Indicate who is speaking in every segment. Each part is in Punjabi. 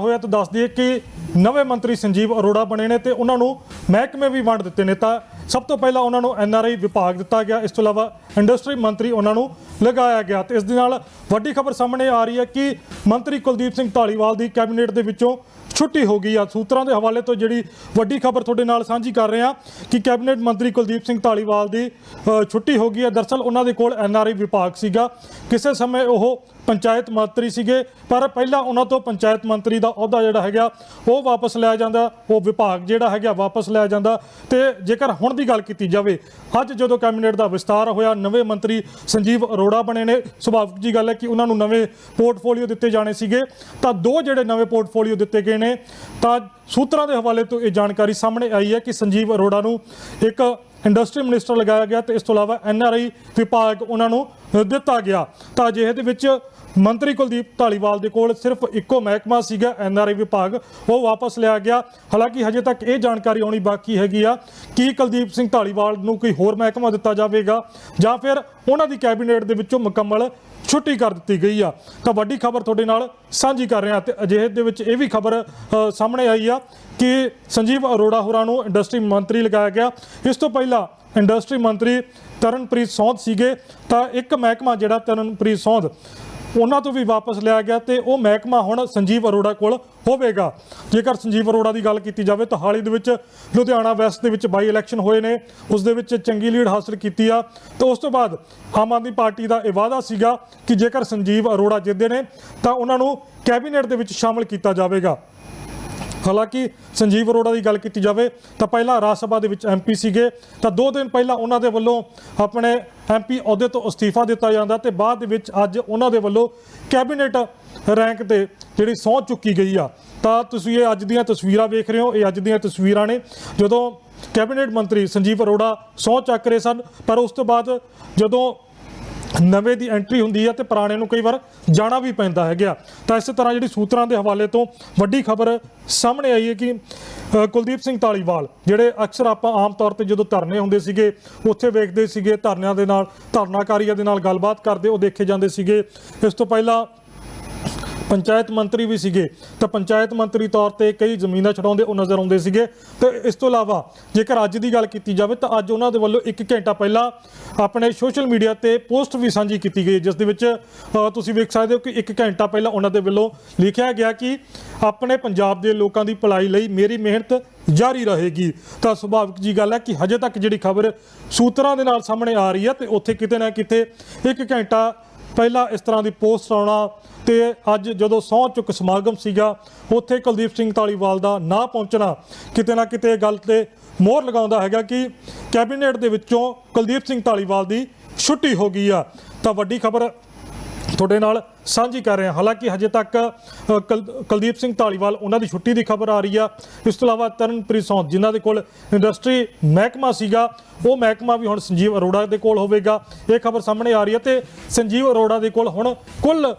Speaker 1: ਹੋਇਆ ਤਾਂ ਦੱਸ ਦਈਏ ਕਿ ਨਵੇਂ ਮੰਤਰੀ ਸੰਜੀਵ ਅਰੋੜਾ ਬਣੇ ਨੇ ਤੇ ਉਹਨਾਂ ਨੂੰ ਮਹਿਕਮੇ ਵੀ ਵੰਡ ਦਿੱਤੇ ਨੇ ਤਾਂ ਸਭ ਤੋਂ ਪਹਿਲਾਂ ਉਹਨਾਂ ਨੂੰ ਐਨਆਰਆਈ ਵਿਭਾਗ ਦਿੱਤਾ ਗਿਆ। ਇਸ ਤੋਂ ਇਲਾਵਾ ਇੰਡਸਟਰੀ ਮੰਤਰੀ ਉਹਨਾਂ ਨੂੰ ਲਗਾਇਆ ਗਿਆ। ਤੇ ਇਸ ਦੇ ਨਾਲ ਵੱਡੀ ਖਬਰ ਸਾਹਮਣੇ ਆ ਰਹੀ ਹੈ ਕਿ ਮੰਤਰੀ ਕੁਲਦੀਪ ਸਿੰਘ ਢਾਲੀਵਾਲ ਦੀ ਕੈਬਨਿਟ ਦੇ ਵਿੱਚੋਂ ਛੁੱਟੀ ਹੋ ਗਈ ਆ। ਸੂਤਰਾਂ ਦੇ ਹਵਾਲੇ ਤੋਂ ਜਿਹੜੀ ਵੱਡੀ ਖਬਰ ਤੁਹਾਡੇ ਨਾਲ ਸਾਂਝੀ ਕਰ ਰਹੇ ਹਾਂ ਕਿ ਕੈਬਨਿਟ ਮੰਤਰੀ ਕੁਲਦੀਪ ਸਿੰਘ ਢਾਲੀਵਾਲ ਦੀ ਛੁੱਟੀ ਹੋ ਗਈ ਹੈ। ਦਰਸਲ ਉਹਨਾਂ ਦੇ ਕੋਲ ਐਨਆਰਆਈ ਵਿਭਾਗ ਸੀਗਾ। ਕਿਸੇ ਸਮੇਂ ਉਹ ਪੰਚਾਇਤ ਮੰਤਰੀ ਸੀਗੇ, ਪਰ ਪਹਿਲਾਂ ਉਹਨਾਂ ਤੋਂ ਪੰਚਾਇਤ ਮੰਤਰੀ ਦਾ ਅਹੁਦਾ ਜਿਹੜਾ ਹੈਗਾ, ਉਹ ਵਾਪਸ ਲਿਆ ਜਾਂਦਾ। ਉਹ ਵਿਭਾਗ ਜਿਹੜਾ ਹੈਗਾ ਵਾਪਸ ਲਿਆ ਜਾਂਦਾ। ਤੇ ਜੇਕਰ ਹੁਣ ਦੀ ਗੱਲ ਕੀਤੀ ਜਾਵੇ, ਅੱਜ ਜਦੋਂ ਕੈਬਨਿਟ ਦਾ ਵਿਸਤਾਰ ਹੋਇਆ, ਨਵੇਂ ਮੰਤਰੀ ਸੰਜੀਵ ਅਰੋੜਾ ਬਣੇ ਨੇ। ਸੁਭਾਵਿਕ ਜੀ ਗੱਲ ਹੈ ਕਿ ਉਹਨਾਂ ਨੂੰ ਨਵੇਂ ਪੋਰਟਫੋਲੀਓ ਦਿੱਤੇ ਜਾਣੇ ਸੀਗੇ। ਤਾਂ ਦੋ ਜਿਹੜੇ ਨਵੇਂ ਪੋਰਟਫੋਲੀਓ ਦਿੱਤੇ ਗਏ ਨੇ ਤਾਂ ਸੂਤਰਾਂ ਦੇ ਹਵਾਲੇ ਤੋਂ ਇਹ ਜਾਣਕਾਰੀ ਸਾਹਮਣੇ ਆਈ ਹੈ ਕਿ ਸੰਜੀਵ ਅਰੋੜਾ ਨੂੰ ਇੱਕ ਇੰਡਸਟਰੀ ਮਿਨਿਸਟਰ ਲਗਾਇਆ ਗਿਆ ਤੇ ਇਸ ਤੋਂ ਇਲਾਵਾ ਐਨਆਰਆਈ ਵਿਭਾਗ ਉਹਨਾਂ ਨੂੰ ਦਿੱਤਾ ਗਿਆ। ਤਾਂ ਅਜਿਹੇ ਦੇ ਵਿੱਚ ਮੰਤਰੀ ਕੁਲਦੀਪ ਢਾਲੀਵਾਲ ਦੇ ਕੋਲ ਸਿਰਫ ਇੱਕੋ ਮਹਿਕਮਾ ਸੀਗਾ ਐਨਆਰਆਈ ਵਿਭਾਗ। ਉਹ ਵਾਪਸ ਲਿਆ ਗਿਆ। ਹਾਲਾਂਕਿ ਹਜੇ ਤੱਕ ਇਹ ਜਾਣਕਾਰੀ ਆਉਣੀ ਬਾਕੀ ਹੈਗੀ ਆ ਕਿ ਕੁਲਦੀਪ ਸਿੰਘ ਢਾਲੀਵਾਲ ਨੂੰ ਕੋਈ ਹੋਰ ਮਹਿਕਮਾ ਦਿੱਤਾ ਜਾਵੇਗਾ ਜਾਂ ਫਿਰ ਉਹਨਾਂ ਦੀ ਕੈਬਨਿਟ ਦੇ ਵਿੱਚੋਂ ਮੁਕੰਮਲ ਛੁੱਟੀ ਕਰ ਦਿੱਤੀ ਗਈ ਆ। ਤਾਂ ਵੱਡੀ ਖਬਰ ਤੁਹਾਡੇ ਨਾਲ ਸਾਂਝੀ ਕਰ ਰਿਹਾ ਹਾਂ ਤੇ ਅਜਿਹੇ ਦੇ ਵਿੱਚ ਇਹ ਵੀ ਖਬਰ ਸਾਹਮਣੇ ਆਈ ਆ ਕਿ ਸੰਜੀਵ ਅਰੋੜਾ ਹੋਰਾਂ ਨੂੰ ਇੰਡਸਟਰੀ ਮੰਤਰੀ ਲਗਾਇਆ ਗਿਆ। ਇਸ ਤੋਂ ਪਹਿਲਾਂ ਇੰਡਸਟਰੀ ਮੰਤਰੀ ਤਰਨਪ੍ਰੀਤ ਸੌਂਦ ਸੀਗੇ। ਤਾਂ ਇੱਕ ਮਹਿਕਮਾ ਜਿਹੜਾ ਤਰਨਪ੍ਰੀਤ ਸੌਂਦ ਉਹਨਾਂ ਤੋਂ ਵੀ ਵਾਪਸ ਲਿਆ ਗਿਆ ਤੇ ਉਹ ਮਹਿਕਮਾ ਹੁਣ ਸੰਜੀਵ ਅਰੋੜਾ ਕੋਲ ਹੋਵੇਗਾ। ਜੇਕਰ ਸੰਜੀਵ ਅਰੋੜਾ ਦੀ ਗੱਲ ਕੀਤੀ ਜਾਵੇ ਤਾਂ ਹਾਲ ਹੀ ਦੇ ਵਿੱਚ ਲੁਧਿਆਣਾ ਵੈਸਟ ਦੇ ਵਿੱਚ ਬਾਈ ਇਲੈਕਸ਼ਨ ਹੋਏ ਨੇ। ਉਸ ਦੇ ਵਿੱਚ ਚੰਗੀ ਲੀਡ ਹਾਸਲ ਕੀਤੀ ਆ। ਤੇ ਉਸ ਤੋਂ ਬਾਅਦ ਆਮ ਆਦਮੀ ਪਾਰਟੀ ਦਾ ਇਹ ਵਾਅਦਾ ਸੀਗਾ ਕਿ ਜੇਕਰ ਸੰਜੀਵ ਅਰੋੜਾ ਜਿੱਤਦੇ ਨੇ ਤਾਂ ਉਹਨਾਂ ਨੂੰ ਕੈਬਨਿਟ ਦੇ ਵਿੱਚ ਸ਼ਾਮਲ ਕੀਤਾ ਜਾਵੇਗਾ। ਹਾਲਾਂਕਿ ਸੰਜੀਵ ਅਰੋੜਾ ਦੀ ਗੱਲ ਕੀਤੀ ਜਾਵੇ ਤਾਂ ਪਹਿਲਾਂ ਰਾਜ ਸਭਾ ਦੇ ਵਿੱਚ ਐਮਪੀ ਸੀਗੇ, ਤਾਂ ਦੋ ਦਿਨ ਪਹਿਲਾਂ ਉਹਨਾਂ ਦੇ ਵੱਲੋਂ ਆਪਣੇ ਐਮਪੀ ਅਹੁਦੇ ਤੋਂ ਅਸਤੀਫਾ ਦਿੱਤਾ ਜਾਂਦਾ ਤੇ ਬਾਅਦ ਦੇ ਵਿੱਚ ਅੱਜ ਉਹਨਾਂ ਦੇ ਵੱਲੋਂ ਕੈਬਨਿਟ ਰੈਂਕ ਤੇ ਜਿਹੜੀ ਸਹੁੰ ਚੁੱਕੀ ਗਈ ਆ। ਤਾਂ ਤੁਸੀਂ ਇਹ ਅੱਜ ਦੀਆਂ ਤਸਵੀਰਾਂ ਵੇਖ ਰਹੇ ਹੋ, ਇਹ ਅੱਜ ਦੀਆਂ ਤਸਵੀਰਾਂ ਨੇ ਜਦੋਂ ਕੈਬਨਿਟ ਮੰਤਰੀ ਸੰਜੀਵ ਅਰੋੜਾ ਸਹੁੰ ਚੱਕ ਰਹੇ ਸਨ, ਪਰ ਉਸ ਤੋਂ ਬਾਅਦ ਜਦੋਂ ਨਵੇਂ ਦੀ ਐਂਟਰੀ ਹੁੰਦੀ ਹੈ ਤੇ ਪੁਰਾਣੇ ਨੂੰ ਕਈ ਵਾਰ ਜਾਣਾ ਵੀ ਪੈਂਦਾ ਹੈਗਾ। ਤਾਂ ਇਸੇ ਤਰ੍ਹਾਂ ਜਿਹੜੀ ਸੂਤਰਾਂ ਦੇ ਹਵਾਲੇ ਤੋਂ ਵੱਡੀ ਖਬਰ ਸਾਹਮਣੇ ਆਈ ਹੈ ਕਿ ਕੁਲਦੀਪ ਸਿੰਘ ਢਾਲੀਵਾਲ ਜਿਹੜੇ ਅਕਸਰ ਆਪਾਂ ਆਮ ਤੌਰ ਤੇ ਜਦੋਂ ਧਰਨੇ ਹੁੰਦੇ ਸੀਗੇ, ਉੱਥੇ ਵੇਖਦੇ ਸੀਗੇ, ਧਰਨਿਆਂ ਦੇ ਨਾਲ, ਧਰਨਾਕਾਰੀਆਂ ਦੇ ਨਾਲ ਗੱਲਬਾਤ ਕਰਦੇ, ਉਹ ਦੇਖੇ ਜਾਂਦੇ ਸੀਗੇ। ਇਸ ਤੋਂ ਪਹਿਲਾਂ ਪੰਚਾਇਤ ਮੰਤਰੀ ਵੀ ਸੀਗੇ, ਤਾਂ ਪੰਚਾਇਤ ਮੰਤਰੀ ਤੌਰ ਤੇ ਕਈ ਜ਼ਮੀਨਾਂ ਛਡਾਉਂਦੇ ਉਹ ਨਜ਼ਰ ਆਉਂਦੇ ਸੀਗੇ। ਤੇ ਇਸ ਤੋਂ ਇਲਾਵਾ ਜੇਕਰ ਅੱਜ ਦੀ ਗੱਲ ਕੀਤੀ ਜਾਵੇ ਤਾਂ ਅੱਜ ਉਹਨਾਂ ਦੇ ਵੱਲੋਂ 1 ਘੰਟਾ ਪਹਿਲਾਂ ਆਪਣੇ ਸੋਸ਼ਲ ਮੀਡੀਆ ਤੇ ਪੋਸਟ ਵੀ ਸਾਂਝੀ ਕੀਤੀ ਗਈ, ਜਿਸ ਦੇ ਵਿੱਚ ਤੁਸੀਂ ਵੇਖ ਸਕਦੇ ਹੋ ਕਿ 1 ਘੰਟਾ ਪਹਿਲਾਂ ਉਹਨਾਂ ਦੇ ਵੱਲੋਂ ਲਿਖਿਆ ਗਿਆ ਕਿ ਆਪਣੇ ਪੰਜਾਬ ਦੇ ਲੋਕਾਂ ਦੀ ਭਲਾਈ ਲਈ ਮੇਰੀ ਮਿਹਨਤ ਜਾਰੀ ਰਹੇਗੀ। ਤਾਂ ਸੁਭਾਵਿਕ ਜੀ ਗੱਲ ਹੈ ਕਿ ਹਜੇ ਤੱਕ ਜਿਹੜੀ ਖਬਰ ਸੂਤਰਾਂ ਦੇ ਨਾਲ ਸਾਹਮਣੇ ਆ ਰਹੀ ਹੈ ਤੇ ਉੱਥੇ ਕਿਤੇ ਨਾ ਕਿਤੇ 1 ਘੰਟਾ ਪਹਿਲਾਂ ਇਸ ਤਰ੍ਹਾਂ ਦੀ ਪੋਸਟ ਆਉਣਾ ਤੇ ਅੱਜ ਜਦੋਂ ਸਹੁੰ ਚੁੱਕ ਸਮਾਗਮ ਸੀਗਾ, ਉੱਥੇ ਕੁਲਦੀਪ ਸਿੰਘ ਢਾਲੀਵਾਲ ਦਾ ਨਾ ਪਹੁੰਚਣਾ ਕਿਤੇ ਨਾ ਕਿਤੇ ਇਹ ਗੱਲ ਤੇ ਮੋਹਰ ਲਗਾਉਂਦਾ ਹੈਗਾ ਕਿ ਕੈਬਨਿਟ ਦੇ ਵਿੱਚੋਂ ਕੁਲਦੀਪ ਸਿੰਘ ਢਾਲੀਵਾਲ ਦੀ ਛੁੱਟੀ ਹੋ ਗਈ ਆ। ਤਾਂ ਵੱਡੀ ਖਬਰ ਤੁਹਾਡੇ ਨਾਲ ਸਾਂਝੀ ਕਰ ਰਹੇ ਹਾਂ। ਹਾਲਾਂਕਿ ਹਜੇ ਤੱਕ ਅ, ਕੁਲਦੀਪ ਸਿੰਘ ਢਾਲੀਵਾਲ ਉਹਨਾਂ ਦੀ ਛੁੱਟੀ ਦੀ ਖਬਰ ਆ ਰਹੀ ਆ। ਇਸ ਤੋਂ ਇਲਾਵਾ ਤਰਨਪ੍ਰੀਤ ਸੌਂਦ ਜਿਨ੍ਹਾਂ ਦੇ ਕੋਲ ਇੰਡਸਟਰੀ ਮਹਿਕਮਾ ਸੀਗਾ ਉਹ ਮਹਿਕਮਾ ਵੀ ਹੁਣ ਸੰਜੀਵ ਅਰੋੜਾ ਦੇ ਕੋਲ ਹੋਵੇਗਾ। ਇਹ ਖਬਰ ਸਾਹਮਣੇ ਆ ਰਹੀ ਹੈ ਤੇ ਸੰਜੀਵ ਅਰੋੜਾ ਦੇ ਕੋਲ ਹੁਣ ਕੁੱਲ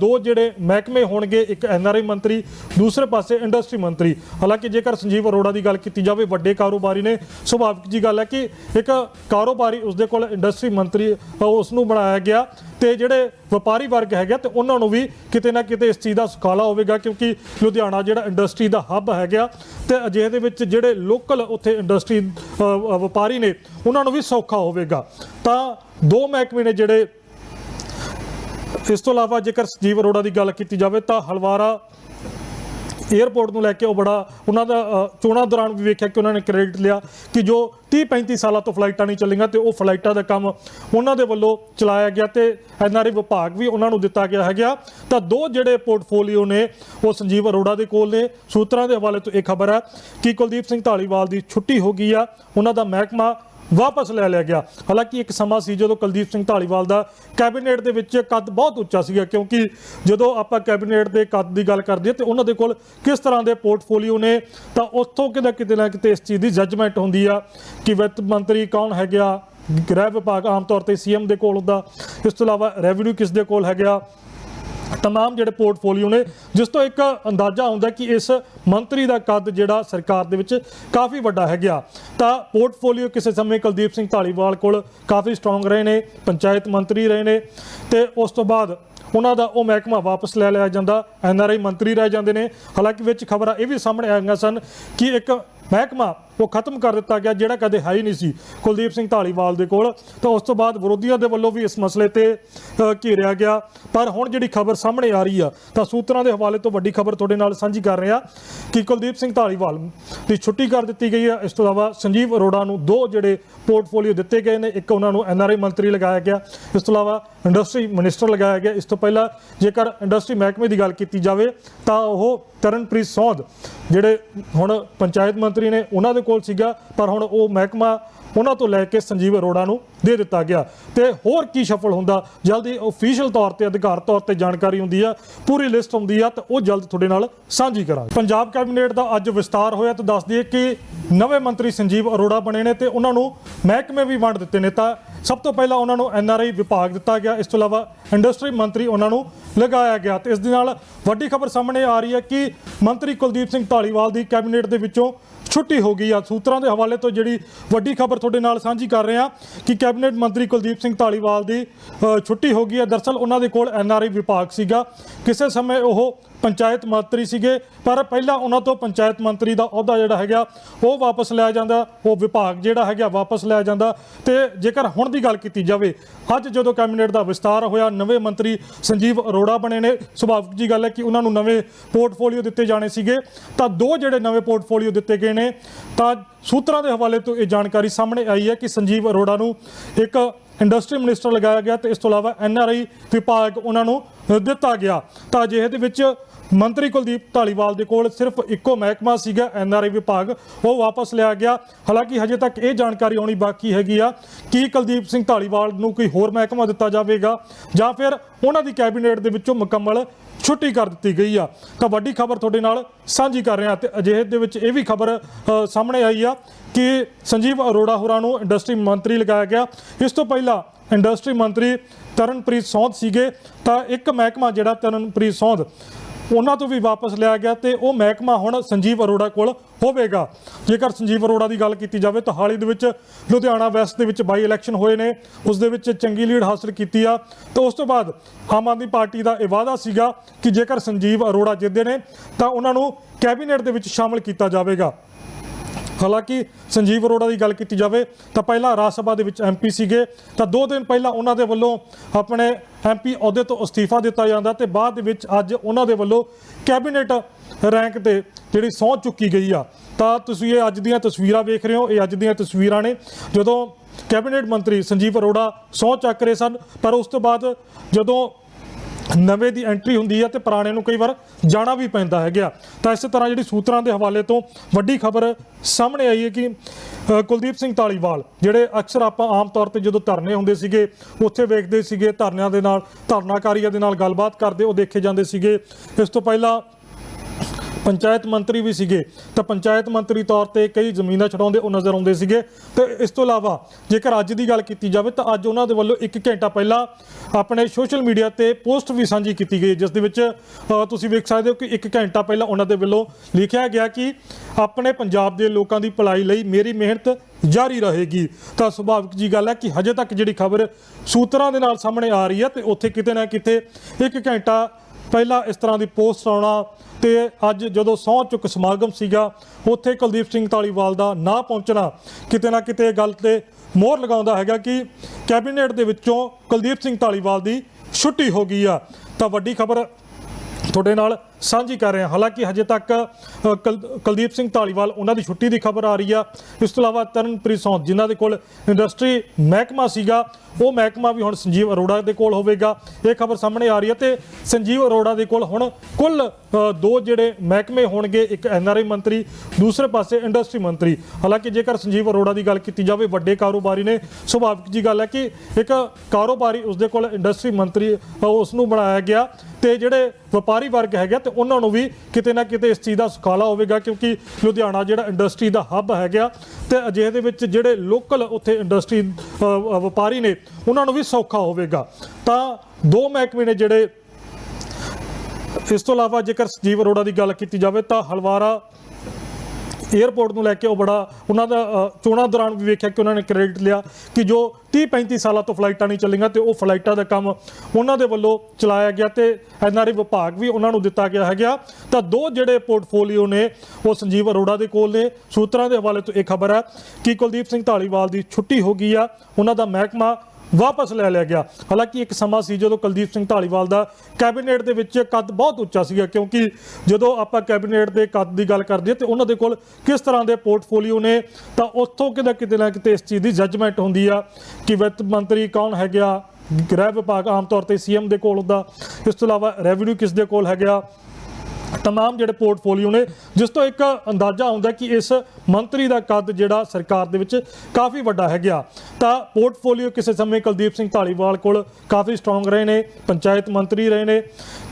Speaker 1: ਦੋ ਜਿਹੜੇ ਮਹਿਕਮੇ ਹੋਣਗੇ ਇੱਕ ਐਨਆਰਆਈ ਮੰਤਰੀ ਦੂਸਰੇ ਪਾਸੇ ਇੰਡਸਟਰੀ ਮੰਤਰੀ। ਹਾਲਾਂਕਿ ਜੇਕਰ ਸੰਜੀਵ ਅਰੋੜਾ ਦੀ ਗੱਲ ਕੀਤੀ ਜਾਵੇ ਵੱਡੇ ਕਾਰੋਬਾਰੀ ਨੇ ਸੁਭਾਵਿਕ ਜੀ ਗੱਲ ਹੈ ਕਿ ਇੱਕ ਕਾਰੋਬਾਰੀ ਉਸਦੇ ਕੋਲ ਇੰਡਸਟਰੀ ਮੰਤਰੀ ਉਸ ਨੂੰ ਬਣਾਇਆ ਗਿਆ ਤੇ ਜਿਹੜੇ ਵਪਾਰੀ ਵਰਗ ਹੈਗਾ ਤੇ ਉਹਨਾਂ ਨੂੰ ਵੀ ਕਿਤੇ ਨਾ ਕਿਤੇ ਇਸ ਚੀਜ਼ ਦਾ ਸੁਖਾਲਾ ਹੋਵੇਗਾ, ਕਿਉਂਕਿ ਲੁਧਿਆਣਾ ਜਿਹੜਾ ਇੰਡਸਟਰੀ ਦਾ ਹੱਬ ਹੈਗਾ ਤੇ ਅਜਿਹੇ ਦੇ ਵਿੱਚ ਜਿਹੜੇ ਲੋਕਲ ਉੱਥੇ ਇੰਡਸਟਰੀ ਵਪਾਰੀ ਨੇ, ਉਹਨਾਂ ਨੂੰ ਵੀ ਸੌਖਾ ਹੋਵੇਗਾ। ਤਾਂ ਦੋ ਮਹਿਕਮੇ ਨੇ ਜਿਹੜੇ ਇਸ ਤੋਂ ਇਲਾਵਾ ਜੇਕਰ ਸੰਜੀਵ ਅਰੋੜਾ ਦੀ ਗੱਲ ਕੀਤੀ ਜਾਵੇ ਤਾਂ ਹਲਵਾਰਾ 에ਅਰਪੋਰਟ ਨੂੰ ਲੈ ਕੇ ਉਹ ਬੜਾ, ਉਹਨਾਂ ਦਾ ਚੋਣਾਂ ਦੌਰਾਨ ਵੀ ਵੇਖਿਆ ਕਿ ਉਹਨਾਂ ਨੇ ਕ੍ਰੈਡਿਟ ਲਿਆ ਕਿ ਜੋ 30 35 ਸਾਲਾਂ ਤੋਂ ਫਲਾਈਟਾਂ ਨਹੀਂ ਚੱਲੀਆਂ ਤੇ ਉਹ ਫਲਾਈਟਾਂ ਦਾ ਕੰਮ ਉਹਨਾਂ ਦੇ ਵੱਲੋਂ ਚਲਾਇਆ ਗਿਆ ਤੇ ਐਨਆਰਆਈ ਵਿਭਾਗ ਵੀ ਉਹਨਾਂ ਨੂੰ ਦਿੱਤਾ ਗਿਆ ਹੈਗਾ। ਤਾਂ ਦੋ ਜਿਹੜੇ ਪੋਰਟਫੋਲੀਓ ਨੇ, ਉਹ ਸੰਜੀਵ ਅਰੋੜਾ ਦੇ ਕੋਲ ਨੇ। ਸੂਤਰਾਂ ਦੇ ਹਵਾਲੇ ਤੋਂ ਇਹ ਖਬਰ ਹੈ ਕਿ ਕੁਲਦੀਪ ਸਿੰਘ ਢਾਲੀਵਾਲ ਦੀ ਛੁੱਟੀ ਹੋ ਗਈ ਆ। ਉਹਨਾਂ ਦਾ ਮਹਿਕਮਾ ਵਾਪਸ ਲੈ ਲਿਆ ਗਿਆ। ਹਾਲਾਂਕਿ ਇੱਕ ਸਮਾਂ ਸੀ ਜਦੋਂ ਕੁਲਦੀਪ ਸਿੰਘ ਢਾਲੀਵਾਲ ਦਾ ਕੈਬਨਿਟ ਦੇ ਵਿੱਚ ਕੱਦ ਬਹੁਤ ਉੱਚਾ ਸੀਗਾ, ਕਿਉਂਕਿ ਜਦੋਂ ਆਪਾਂ ਕੈਬਨਿਟ ਦੇ ਕੱਦ ਦੀ ਗੱਲ ਕਰਦੇ ਹਾਂ ਤੇ ਉਹਨਾਂ ਦੇ ਕੋਲ ਕਿਸ ਤਰ੍ਹਾਂ ਦੇ ਪੋਰਟਫੋਲੀਓ ਨੇ, ਤਾਂ ਉੱਥੋਂ ਕਿਤੇ ਕਿਤੇ ਨਾ ਕਿਤੇ ਇਸ ਚੀਜ਼ ਦੀ ਜੱਜਮੈਂਟ ਹੁੰਦੀ ਆ ਕਿ ਵਿੱਤ ਮੰਤਰੀ ਕੌਣ ਹੈਗਾ ਗ੍ਰਹਿ ਵਿਭਾਗ ਆਮ ਤੌਰ ਤੇ ਸੀਐਮ ਦੇ ਕੋਲ ਹੁੰਦਾ। ਇਸ ਤੋਂ ਇਲਾਵਾ ਰੈਵਨਿਊ ਕਿਸ ਦੇ ਕੋਲ ਹੈਗਾ ਤਮਾਮ ਜਿਹੜੇ ਪੋਰਟਫੋਲੀਓ ਨੇ ਜਿਸ ਤੋਂ ਇੱਕ ਅੰਦਾਜ਼ਾ ਆਉਂਦਾ ਕਿ ਇਸ ਮੰਤਰੀ ਦਾ ਕੱਦ ਜਿਹੜਾ ਸਰਕਾਰ ਦੇ ਵਿੱਚ ਕਾਫੀ ਵੱਡਾ ਹੈ ਗਿਆ ਤਾਂ ਪੋਰਟਫੋਲੀਓ ਕਿਸੇ ਸਮੇਂ ਕੁਲਦੀਪ ਸਿੰਘ ਢਾਲੀਵਾਲ ਕੋਲ ਕਾਫੀ ਸਟਰੋਂਗ ਰਹੇ ਨੇ ਪੰਚਾਇਤ ਮੰਤਰੀ ਰਹੇ ਨੇ ਤੇ ਉਸ ਤੋਂ ਬਾਅਦ ਉਹਨਾਂ ਦਾ ਉਹ ਮਹਿਕਮਾ ਵਾਪਸ ਲੈ ਲਿਆ ਜਾਂਦਾ ਐਨਆਰਆਈ ਮੰਤਰੀ ਰਹਿ ਜਾਂਦੇ ਨੇ ਹਾਲਾਂਕਿ ਵਿੱਚ ਖਬਰਾਂ ਇਹ ਵੀ ਸਾਹਮਣੇ ਆਈਆਂ ਸਨ ਕਿ ਇੱਕ ਮਹਿਕਮਾ ਉਹ ਖਤਮ ਕਰ ਦਿੱਤਾ ਗਿਆ, ਜਿਹੜਾ ਕਦੇ ਹੈ ਹੀ ਨਹੀਂ ਸੀ ਕੁਲਦੀਪ ਸਿੰਘ ਢਾਲੀਵਾਲ ਦੇ ਕੋਲ। ਤਾਂ ਉਸ ਤੋਂ ਬਾਅਦ ਵਿਰੋਧੀਆਂ ਦੇ ਵੱਲੋਂ ਵੀ ਇਸ ਮਸਲੇ ਤੇ ਘੇਰਿਆ ਗਿਆ। ਪਰ ਹੁਣ ਜਿਹੜੀ ਖਬਰ ਸਾਹਮਣੇ ਆ ਰਹੀ ਆ, ਤਾਂ ਸੂਤਰਾਂ ਦੇ ਹਵਾਲੇ ਤੋਂ ਵੱਡੀ ਖਬਰ ਤੁਹਾਡੇ ਨਾਲ ਸਾਂਝੀ ਕਰ ਰਿਹਾ ਕਿ ਕੁਲਦੀਪ ਸਿੰਘ ਢਾਲੀਵਾਲ ਦੀ ਛੁੱਟੀ ਕਰ ਦਿੱਤੀ ਗਈ ਹੈ। ਇਸ ਤੋਂ ਇਲਾਵਾ ਸੰਜੀਵ ਅਰੋੜਾ ਨੂੰ ਦੋ ਜਿਹੜੇ ਪੋਰਟਫੋਲੀਓ ਦਿੱਤੇ ਗਏ ਨੇ, ਇੱਕ ਉਹਨਾਂ ਨੂੰ ਐਨਆਰਆਈ ਮੰਤਰੀ ਲਗਾਇਆ ਗਿਆ। ਇਸ ਤੋਂ ਇਲਾਵਾ ਇੰਡਸਟਰੀ ਮਿਨਿਸਟਰ ਲਗਾਇਆ ਗਿਆ। ਇਸ ਤੋਂ ਪਹਿਲਾਂ ਜੇਕਰ ਇੰਡਸਟਰੀ ਮਹਿਕਮੇ ਦੀ ਗੱਲ ਕੀਤੀ ਜਾਵੇ, ਤਾਂ ਉਹ ਤਰਨਪ੍ਰੀਤ ਸੌਂਦ, ਜਿਹੜੇ ਹੁਣ ਪੰਚਾਇਤ ਮੰਤਰੀ ਨੇ, ਉਹਨਾਂ ਦੇ ਕੋਲ ਸੀਗਾ ਪਰ ਹੁਣ ਉਹ ਮਹਿਕਮਾ ਉਹਨਾਂ ਤੋਂ ਲੈ ਕੇ ਸੰਜੀਵ ਅਰੋੜਾ ਨੂੰ ਦੇ ਦਿੱਤਾ ਗਿਆ। ਤੇ ਹੋਰ ਕੀ ਸਫਲ ਹੁੰਦਾ? ਜਲਦੀ ਅਫੀਸ਼ੀਅਲ ਤੌਰ ਤੇ, ਅਧਿਕਾਰ ਤੌਰ ਤੇ ਜਾਣਕਾਰੀ ਹੁੰਦੀ ਆ। ਪੂਰੀ ਲਿਸਟ ਹੁੰਦੀ ਆ ਤਾਂ ਉਹ ਜਲਦ ਤੁਹਾਡੇ ਨਾਲ ਸਾਂਝੀ ਕਰਾਂਗੇ। ਪੰਜਾਬ ਕੈਬਨਿਟ ਦਾ ਅੱਜ ਵਿਸਤਾਰ ਹੋਇਆ ਤਾਂ ਦੱਸ ਦਈਏ ਕਿ ਨਵੇਂ ਮੰਤਰੀ ਸੰਜੀਵ ਅਰੋੜਾ ਬਣੇ ਨੇ ਤੇ ਉਹਨਾਂ ਨੂੰ ਮਹਿਕਮੇ ਵੀ ਵੰਡ ਦਿੱਤੇ ਨੇ ਤਾਂ ਸਭ ਤੋਂ ਪਹਿਲਾਂ ਉਹਨਾਂ ਨੂੰ ਐਨਆਰਆਈ ਵਿਭਾਗ ਦਿੱਤਾ ਗਿਆ। ਇਸ ਤੋਂ ਇਲਾਵਾ ਇੰਡਸਟਰੀ ਮੰਤਰੀ ਉਹਨਾਂ ਨੂੰ ਲਗਾਇਆ ਗਿਆ ਤੇ ਇਸ ਦੇ ਨਾਲ ਵੱਡੀ ਖਬਰ ਸਾਹਮਣੇ ਆ ਰਹੀ ਹੈ ਕਿ ਮੰਤਰੀ ਕੁਲਦੀਪ ਸਿੰਘ ਢਾਲੀਵਾਲ ਦੀ ਕੈਬਨਿਟ ਦੇ ਵਿੱਚੋਂ ਛੁੱਟੀ ਹੋ ਗਈ ਆ। ਸੂਤਰਾਂ ਦੇ ਹਵਾਲੇ ਤੋਂ ਜਿਹੜੀ ਵੱਡੀ ਖਬਰ ਤੁਹਾਡੇ ਨਾਲ ਸਾਂਝੀ ਕਰ ਰਹੇ ਹਾਂ ਕਿ ਕੈਬਨਿਟ ਮੰਤਰੀ ਕੁਲਦੀਪ ਸਿੰਘ ਧਾਲੀਵਾਲ ਦੀ ਛੁੱਟੀ ਹੋ ਗਈ ਹੈ। ਦਰਸਲ ਉਹਨਾਂ ਦੇ ਕੋਲ ਐਨਆਰਆਈ ਵਿਭਾਗ ਸੀਗਾ। ਕਿਸੇ ਸਮੇਂ ਉਹ ਪੰਚਾਇਤ ਮੰਤਰੀ ਸੀਗੇ, ਪਰ ਪਹਿਲਾਂ ਉਹਨਾਂ ਤੋਂ ਪੰਚਾਇਤ ਮੰਤਰੀ ਦਾ ਅਹੁਦਾ ਜਿਹੜਾ ਹੈਗਾ, ਉਹ ਵਾਪਸ ਲਿਆ ਜਾਂਦਾ, ਉਹ ਵਿਭਾਗ ਜਿਹੜਾ ਹੈਗਾ ਵਾਪਸ ਲਿਆ ਜਾਂਦਾ। ਤੇ ਜੇਕਰ ਹੁਣ ਦੀ ਗੱਲ ਕੀਤੀ ਜਾਵੇ, ਅੱਜ ਜਦੋਂ ਕੈਬਨਿਟ ਦਾ ਵਿਸਤਾਰ ਹੋਇਆ, ਨਵੇਂ ਮੰਤਰੀ ਸੰਜੀਵ ਅਰੋੜਾ ਬਣੇ ਨੇ। ਸੁਭਾਵਿਕ ਜੀ ਗੱਲ ਹੈ ਕਿ ਉਹਨਾਂ ਨੂੰ ਨਵੇਂ ਪੋਰਟਫੋਲੀਓ ਦਿੱਤੇ ਜਾਣੇ ਸੀਗੇ। ਤਾਂ ਦੋ ਜਿਹੜੇ ਨਵੇਂ ਪੋਰਟਫੋਲੀਓ ਦਿੱਤੇ ਗਏ ਨੇ, ਤਾਂ ਸੂਤਰਾਂ ਦੇ ਹਵਾਲੇ ਤੋਂ ਇਹ ਜਾਣਕਾਰੀ ਸਾਹਮਣੇ ਆਈ ਹੈ ਕਿ ਸੰਜੀਵ ਅਰੋੜਾ ਨੂੰ ਇੱਕ ਇੰਡਸਟਰੀ ਮਿਨਿਸਟਰ ਲਗਾਇਆ ਗਿਆ ਤੇ ਇਸ ਤੋਂ ਇਲਾਵਾ ਐੱਨ ਆਰ ਆਈ ਵਿਭਾਗ ਉਹਨਾਂ ਨੂੰ ਦਿੱਤਾ ਗਿਆ। ਤਾਂ ਅਜਿਹੇ ਦੇ ਵਿੱਚ ਮੰਤਰੀ ਕੁਲਦੀਪ ਢਾਲੀਵਾਲ ਦੇ ਕੋਲ ਸਿਰਫ ਇੱਕੋ ਮਹਿਕਮਾ ਸੀਗਾ ਐਨਆਰਆਈ ਵਿਭਾਗ। ਉਹ ਵਾਪਸ ਲਿਆ ਗਿਆ। ਹਾਲਾਂਕਿ ਹਜੇ ਤੱਕ ਇਹ ਜਾਣਕਾਰੀ ਆਉਣੀ ਬਾਕੀ ਹੈਗੀ ਆ ਕਿ ਕੁਲਦੀਪ ਸਿੰਘ ਢਾਲੀਵਾਲ ਨੂੰ ਕੋਈ ਹੋਰ ਮਹਿਕਮਾ ਦਿੱਤਾ ਜਾਵੇਗਾ ਜਾਂ ਫਿਰ ਉਹਨਾਂ ਦੀ ਕੈਬਨਿਟ ਦੇ ਵਿੱਚੋਂ ਮੁਕੰਮਲ ਛੁੱਟੀ ਕਰ ਦਿੱਤੀ ਗਈ ਆ। ਤਾਂ ਵੱਡੀ ਖਬਰ ਤੁਹਾਡੇ ਨਾਲ ਸਾਂਝੀ ਕਰ ਰਹੇ ਹਾਂ ਤੇ ਅਜਿਹੇ ਦੇ ਵਿੱਚ ਇਹ ਵੀ ਖਬਰ ਸਾਹਮਣੇ ਆਈ ਆ ਕਿ ਸੰਜੀਵ ਅਰੋੜਾ ਹੋਰਾਂ ਨੂੰ ਇੰਡਸਟਰੀ ਮੰਤਰੀ ਲਗਾਇਆ ਗਿਆ। ਇਸ ਤੋਂ ਪਹਿਲਾਂ ਇੰਡਸਟਰੀ ਮੰਤਰੀ ਤਰਨਪ੍ਰੀਤ ਸੌਂਦ ਸੀਗੇ। ਤਾਂ ਇੱਕ ਮਹਿਕਮਾ ਜਿਹੜਾ ਤਰਨਪ੍ਰੀਤ ਸੌਂਦ ਉਹਨਾਂ ਤੋਂ ਵੀ ਵਾਪਸ ਲਿਆ ਗਿਆ ਤੇ ਉਹ ਮਹਿਕਮਾ ਹੁਣ ਸੰਜੀਵ ਅਰੋੜਾ ਕੋਲ ਹੋਵੇਗਾ। ਜੇਕਰ ਸੰਜੀਵ ਅਰੋੜਾ ਦੀ ਗੱਲ ਕੀਤੀ ਜਾਵੇ ਤਾਂ ਹਾਲ ਹੀ ਦੇ ਵਿੱਚ ਲੁਧਿਆਣਾ ਵੈਸਟ ਦੇ ਵਿੱਚ ਬਾਈ ਇਲੈਕਸ਼ਨ ਹੋਏ ਨੇ। ਉਸ ਦੇ ਵਿੱਚ ਚੰਗੀ ਲੀਡ ਹਾਸਲ ਕੀਤੀ ਆ। ਤਾਂ ਉਸ ਤੋਂ ਬਾਅਦ ਆਮ ਆਦਮੀ ਪਾਰਟੀ ਦਾ ਇਹ ਵਾਅਦਾ ਸੀਗਾ ਕਿ ਜੇਕਰ ਸੰਜੀਵ ਅਰੋੜਾ ਜਿੱਤਦੇ ਨੇ ਤਾਂ ਉਹਨਾਂ ਨੂੰ ਕੈਬਨਿਟ ਦੇ ਵਿੱਚ ਸ਼ਾਮਲ ਕੀਤਾ ਜਾਵੇਗਾ। ਹਾਲਾਂਕਿ ਸੰਜੀਵ ਅਰੋੜਾ ਦੀ ਗੱਲ ਕੀਤੀ ਜਾਵੇ ਤਾਂ ਪਹਿਲਾਂ ਰਾਜ ਸਭਾ ਦੇ ਵਿੱਚ ਐਮਪੀ ਸੀਗੇ, ਤਾਂ ਦੋ ਦਿਨ ਪਹਿਲਾਂ ਉਹਨਾਂ ਦੇ ਵੱਲੋਂ ਆਪਣੇ ਐਮਪੀ ਅਹੁਦੇ ਤੋਂ ਅਸਤੀਫਾ ਦਿੱਤਾ ਜਾਂਦਾ ਤੇ ਬਾਅਦ ਦੇ ਵਿੱਚ ਅੱਜ ਉਹਨਾਂ ਦੇ ਵੱਲੋਂ ਕੈਬਨਿਟ ਰੈਂਕ ਤੇ ਜਿਹੜੀ ਸਹੁੰ ਚੁੱਕੀ ਗਈ ਆ। ਤਾਂ ਤੁਸੀਂ ਇਹ ਅੱਜ ਦੀਆਂ ਤਸਵੀਰਾਂ ਵੇਖ ਰਹੇ ਹੋ, ਇਹ ਅੱਜ ਦੀਆਂ ਤਸਵੀਰਾਂ ਨੇ ਜਦੋਂ ਕੈਬਨਿਟ ਮੰਤਰੀ ਸੰਜੀਵ ਅਰੋੜਾ ਸਹੁੰ ਚੱਕ ਰਹੇ ਸਨ, ਪਰ ਉਸ ਤੋਂ ਬਾਅਦ ਜਦੋਂ ਨਵੇਂ ਦੀ ਐਂਟਰੀ ਹੁੰਦੀ ਹੈ ਤੇ ਪੁਰਾਣੇ ਨੂੰ ਕਈ ਵਾਰ ਜਾਣਾ ਵੀ ਪੈਂਦਾ ਹੈਗਾ ਤਾਂ ਇਸੇ ਤਰ੍ਹਾਂ ਜਿਹੜੀ ਸੂਤਰਾਂ ਦੇ ਹਵਾਲੇ ਤੋਂ ਵੱਡੀ ਖਬਰ ਸਾਹਮਣੇ ਆਈ ਹੈ ਕਿ ਕੁਲਦੀਪ ਸਿੰਘ ਢਾਲੀਵਾਲ ਜਿਹੜੇ ਅਕਸਰ ਆਪਾਂ ਆਮ ਤੌਰ ਤੇ ਜਦੋਂ ਧਰਨੇ ਹੁੰਦੇ ਸੀਗੇ, ਉੱਥੇ ਵੇਖਦੇ ਸੀਗੇ, ਧਰਨਿਆਂ ਦੇ ਨਾਲ, ਧਰਨਾਕਾਰੀਆਂ ਦੇ ਨਾਲ ਗੱਲਬਾਤ ਕਰਦੇ, ਉਹ ਦੇਖੇ ਜਾਂਦੇ ਸੀਗੇ। ਇਸ ਤੋਂ ਪਹਿਲਾਂ ਪੰਚਾਇਤ ਮੰਤਰੀ ਵੀ ਸੀਗੇ, ਤਾਂ ਪੰਚਾਇਤ ਮੰਤਰੀ ਤੌਰ ਤੇ ਕਈ ਜ਼ਮੀਨਾਂ ਛਡਾਉਂਦੇ ਉਹ ਨਜ਼ਰ ਆਉਂਦੇ ਸੀਗੇ। ਤੇ ਇਸ ਤੋਂ ਇਲਾਵਾ ਜੇਕਰ ਅੱਜ ਦੀ ਗੱਲ ਕੀਤੀ ਜਾਵੇ, ਤਾਂ ਅੱਜ ਉਹਨਾਂ ਦੇ ਵੱਲੋਂ 1 ਘੰਟਾ ਪਹਿਲਾਂ ਆਪਣੇ ਸੋਸ਼ਲ ਮੀਡੀਆ ਤੇ ਪੋਸਟ ਵੀ ਸਾਂਝੀ ਕੀਤੀ ਗਈ, ਜਿਸ ਦੇ ਵਿੱਚ ਤੁਸੀਂ ਵੇਖ ਸਕਦੇ ਹੋ ਕਿ 1 ਘੰਟਾ ਪਹਿਲਾਂ ਉਹਨਾਂ ਦੇ ਵੱਲੋਂ ਲਿਖਿਆ ਗਿਆ ਕਿ ਆਪਣੇ ਪੰਜਾਬ ਦੇ ਲੋਕਾਂ ਦੀ ਭਲਾਈ ਲਈ ਮੇਰੀ ਮਿਹਨਤ ਜਾਰੀ ਰਹੇਗੀ। ਤਾਂ ਸੁਭਾਵਿਕ ਜੀ ਗੱਲ ਹੈ ਕਿ ਹਜੇ ਤੱਕ ਜਿਹੜੀ ਖਬਰ ਸੂਤਰਾਂ ਦੇ ਨਾਲ ਸਾਹਮਣੇ ਆ ਰਹੀ ਹੈ, ਤੇ ਉੱਥੇ ਕਿਤੇ ਨਾ ਕਿਤੇ 1 ਘੰਟਾ ਪਹਿਲਾਂ ਇਸ ਤਰ੍ਹਾਂ ਦੀ ਪੋਸਟ ਆਉਣਾ ਤੇ ਅੱਜ ਜਦੋਂ ਸਹੁੰ ਚੁੱਕ ਸਮਾਗਮ ਸੀਗਾ, ਉੱਥੇ ਕੁਲਦੀਪ ਸਿੰਘ ਢਾਲੀਵਾਲ ਦਾ ਨਾ ਪਹੁੰਚਣਾ, ਕਿਤੇ ਨਾ ਕਿਤੇ ਇਹ ਗੱਲ ਤੇ ਮੋਹਰ ਲਗਾਉਂਦਾ ਹੈਗਾ ਕਿ ਕੈਬਨਿਟ ਦੇ ਵਿੱਚੋਂ ਕੁਲਦੀਪ ਸਿੰਘ ਢਾਲੀਵਾਲ ਦੀ ਛੁੱਟੀ ਹੋ ਗਈ ਆ। ਤਾਂ ਵੱਡੀ ਖਬਰ ਤੁਹਾਡੇ ਨਾਲ ਸਾਂਝੀ ਕਰ ਰਹੇ ਹਾਂ। ਹਾਲਾਂਕਿ ਹਜੇ ਤੱਕ ਅ, ਕੁਲਦੀਪ ਸਿੰਘ ਢਾਲੀਵਾਲ ਉਹਨਾਂ ਦੀ ਛੁੱਟੀ ਦੀ ਖਬਰ ਆ ਰਹੀ ਆ। ਇਸ ਤੋਂ ਇਲਾਵਾ ਤਰਨਪ੍ਰੀਤ ਸੌਂਦ ਜਿਨ੍ਹਾਂ ਦੇ ਕੋਲ ਇੰਡਸਟਰੀ ਮਹਿਕਮਾ ਸੀਗਾ ਉਹ ਮਹਿਕਮਾ ਵੀ ਹੁਣ ਸੰਜੀਵ ਅਰੋੜਾ ਦੇ ਕੋਲ ਹੋਵੇਗਾ। ਇਹ ਖਬਰ ਸਾਹਮਣੇ ਆ ਰਹੀ ਹੈ ਤੇ ਸੰਜੀਵ ਅਰੋੜਾ ਦੇ ਕੋਲ ਹੁਣ ਕੁੱਲ ਦੋ ਜਿਹੜੇ ਮਹਿਕਮੇ ਹੋਣਗੇ ਇੱਕ ਐਨਆਰਆਈ ਮੰਤਰੀ ਦੂਸਰੇ ਪਾਸੇ ਇੰਡਸਟਰੀ ਮੰਤਰੀ। ਹਾਲਾਂਕਿ ਜੇਕਰ ਸੰਜੀਵ ਅਰੋੜਾ ਦੀ ਗੱਲ ਕੀਤੀ ਜਾਵੇ ਵੱਡੇ ਕਾਰੋਬਾਰੀ ਨੇ ਸੁਭਾਵਿਕ ਜੀ ਗੱਲ ਹੈ ਕਿ ਇੱਕ ਕਾਰੋਬਾਰੀ ਉਸਦੇ ਕੋਲ ਇੰਡਸਟਰੀ ਮੰਤਰੀ ਉਸ ਨੂੰ ਬਣਾਇਆ ਗਿਆ ਤੇ ਜਿਹੜੇ ਵਪਾਰੀ ਵਰਗ ਹੈਗਾ ਤੇ ਉਹਨਾਂ ਨੂੰ ਵੀ ਕਿਤੇ ਨਾ ਕਿਤੇ ਇਸ ਚੀਜ਼ ਦਾ ਸੁਖਾਲਾ ਹੋਵੇਗਾ, ਕਿਉਂਕਿ ਲੁਧਿਆਣਾ ਜਿਹੜਾ ਇੰਡਸਟਰੀ ਦਾ ਹੱਬ ਹੈਗਾ, ਤੇ ਅਜਿਹੇ ਦੇ ਵਿੱਚ ਜਿਹੜੇ ਲੋਕਲ ਉੱਥੇ ਇੰਡਸਟਰੀ ਵਪਾਰੀ ਨੇ, ਉਹਨਾਂ ਨੂੰ ਵੀ ਸੌਖਾ ਹੋਵੇਗਾ। ਤਾਂ ਦੋ ਮਹਿਕਮੇ ਨੇ ਜਿਹੜੇ ਇਸ ਤੋਂ ਇਲਾਵਾ ਜੇਕਰ ਸੰਜੀਵ ਅਰੋੜਾ ਦੀ ਗੱਲ ਕੀਤੀ ਜਾਵੇ, ਤਾਂ ਹਲਵਾਰਾ 에ਅਰਪੋਰਟ ਨੂੰ ਲੈ ਕੇ ਉਹ ਬੜਾ, ਉਹਨਾਂ ਦਾ ਚੋਣਾਂ ਦੌਰਾਨ ਵੀ ਵੇਖਿਆ ਕਿ ਉਹਨਾਂ ਨੇ ਕ੍ਰੈਡਿਟ ਲਿਆ ਕਿ ਜੋ 30 35 ਸਾਲਾਂ ਤੋਂ ਫਲਾਈਟਾਂ ਨਹੀਂ ਚੱਲੀਆਂ ਤੇ ਉਹ ਫਲਾਈਟਾਂ ਦਾ ਕੰਮ ਉਹਨਾਂ ਦੇ ਵੱਲੋਂ ਚਲਾਇਆ ਗਿਆ ਤੇ ਐਨਆਰਆਈ ਵਿਭਾਗ ਵੀ ਉਹਨਾਂ ਨੂੰ ਦਿੱਤਾ ਗਿਆ ਹੈਗਾ। ਤਾਂ ਦੋ ਜਿਹੜੇ ਪੋਰਟਫੋਲੀਓ ਨੇ, ਉਹ ਸੰਜੀਵ ਅਰੋੜਾ ਦੇ ਕੋਲ ਨੇ। ਸੂਤਰਾਂ ਦੇ ਹਵਾਲੇ ਤੋਂ ਇਹ ਖਬਰ ਹੈ ਕਿ ਕੁਲਦੀਪ ਸਿੰਘ ਢਾਲੀਵਾਲ ਦੀ ਛੁੱਟੀ ਹੋ ਗਈ ਆ। ਉਹਨਾਂ ਦਾ ਮਹਿਕਮਾ ਵਾਪਸ ਲੈ ਲਿਆ ਗਿਆ। ਹਾਲਾਂਕਿ ਇੱਕ ਸਮਾਂ ਸੀ ਜਦੋਂ ਕੁਲਦੀਪ ਸਿੰਘ ਢਾਲੀਵਾਲ ਦਾ ਕੈਬਨਿਟ ਦੇ ਵਿੱਚ ਕੱਦ ਬਹੁਤ ਉੱਚਾ ਸੀਗਾ, ਕਿਉਂਕਿ ਜਦੋਂ ਆਪਾਂ ਕੈਬਨਿਟ ਦੇ ਕੱਦ ਦੀ ਗੱਲ ਕਰਦੇ ਹਾਂ ਤੇ ਉਹਨਾਂ ਦੇ ਕੋਲ ਕਿਸ ਤਰ੍ਹਾਂ ਦੇ ਪੋਰਟਫੋਲੀਓ ਨੇ, ਤਾਂ ਉੱਥੋਂ ਕਿਤੇ ਕਿਤੇ ਨਾ ਕਿਤੇ ਇਸ ਚੀਜ਼ ਦੀ ਜੱਜਮੈਂਟ ਹੁੰਦੀ ਆ ਕਿ ਵਿੱਤ ਮੰਤਰੀ ਕੌਣ ਹੈਗਾ, ਗ੍ਰਹਿ ਵਿਭਾਗ ਆਮ ਤੌਰ ਤੇ ਸੀਐਮ ਦੇ ਕੋਲ ਹੁੰਦਾ। ਇਸ ਤੋਂ ਇਲਾਵਾ ਰੈਵਨਿਊ ਕਿਸ ਦੇ ਕੋਲ ਹੈਗਾ ਤਮਾਮ ਜਿਹੜੇ ਪੋਰਟਫੋਲੀਓ ਨੇ ਜਿਸ ਤੋਂ ਇੱਕ ਅੰਦਾਜ਼ਾ ਆਉਂਦਾ ਕਿ ਇਸ ਮੰਤਰੀ ਦਾ ਕੱਦ ਜਿਹੜਾ ਸਰਕਾਰ ਦੇ ਵਿੱਚ ਕਾਫੀ ਵੱਡਾ ਹੈ ਗਿਆ ਤਾਂ ਪੋਰਟਫੋਲੀਓ ਕਿਸੇ ਸਮੇਂ ਕੁਲਦੀਪ ਸਿੰਘ ਢਾਲੀਵਾਲ ਕੋਲ ਕਾਫੀ ਸਟਰੋਂਗ ਰਹੇ ਨੇ ਪੰਚਾਇਤ ਮੰਤਰੀ ਰਹੇ ਨੇ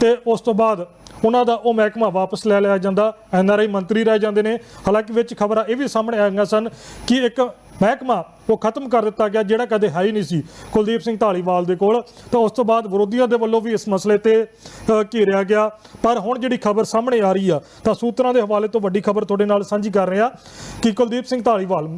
Speaker 1: ਤੇ ਉਸ ਤੋਂ ਬਾਅਦ ਉਹਨਾਂ ਦਾ ਉਹ ਮਹਿਕਮਾ ਵਾਪਸ ਲੈ ਲਿਆ ਜਾਂਦਾ ਐਨਆਰਆਈ ਮੰਤਰੀ ਰਹਿ ਜਾਂਦੇ ਨੇ ਹਾਲਾਂਕਿ ਵਿੱਚ ਖਬਰਾਂ ਇਹ ਵੀ ਸਾਹਮਣੇ ਆਈਆਂ ਸਨ ਕਿ ਇੱਕ ਮਹਿਕਮਾ ਉਹ ਖਤਮ ਕਰ ਦਿੱਤਾ ਗਿਆ, ਜਿਹੜਾ ਕਦੇ ਹੈ ਹੀ ਨਹੀਂ ਸੀ ਕੁਲਦੀਪ ਸਿੰਘ ਢਾਲੀਵਾਲ ਦੇ ਕੋਲ। ਤਾਂ ਉਸ ਤੋਂ ਬਾਅਦ ਵਿਰੋਧੀਆਂ ਦੇ ਵੱਲੋਂ ਵੀ ਇਸ ਮਸਲੇ ਤੇ ਘੇਰਿਆ ਗਿਆ। ਪਰ ਹੁਣ ਜਿਹੜੀ ਖਬਰ ਸਾਹਮਣੇ ਆ ਰਹੀ ਆ, ਤਾਂ ਸੂਤਰਾਂ ਦੇ ਹਵਾਲੇ ਤੋਂ ਵੱਡੀ ਖਬਰ ਤੁਹਾਡੇ ਨਾਲ ਸਾਂਝੀ ਕਰ ਰਿਹਾ ਕਿ ਕੁਲਦੀਪ ਸਿੰਘ ਢਾਲੀਵਾਲ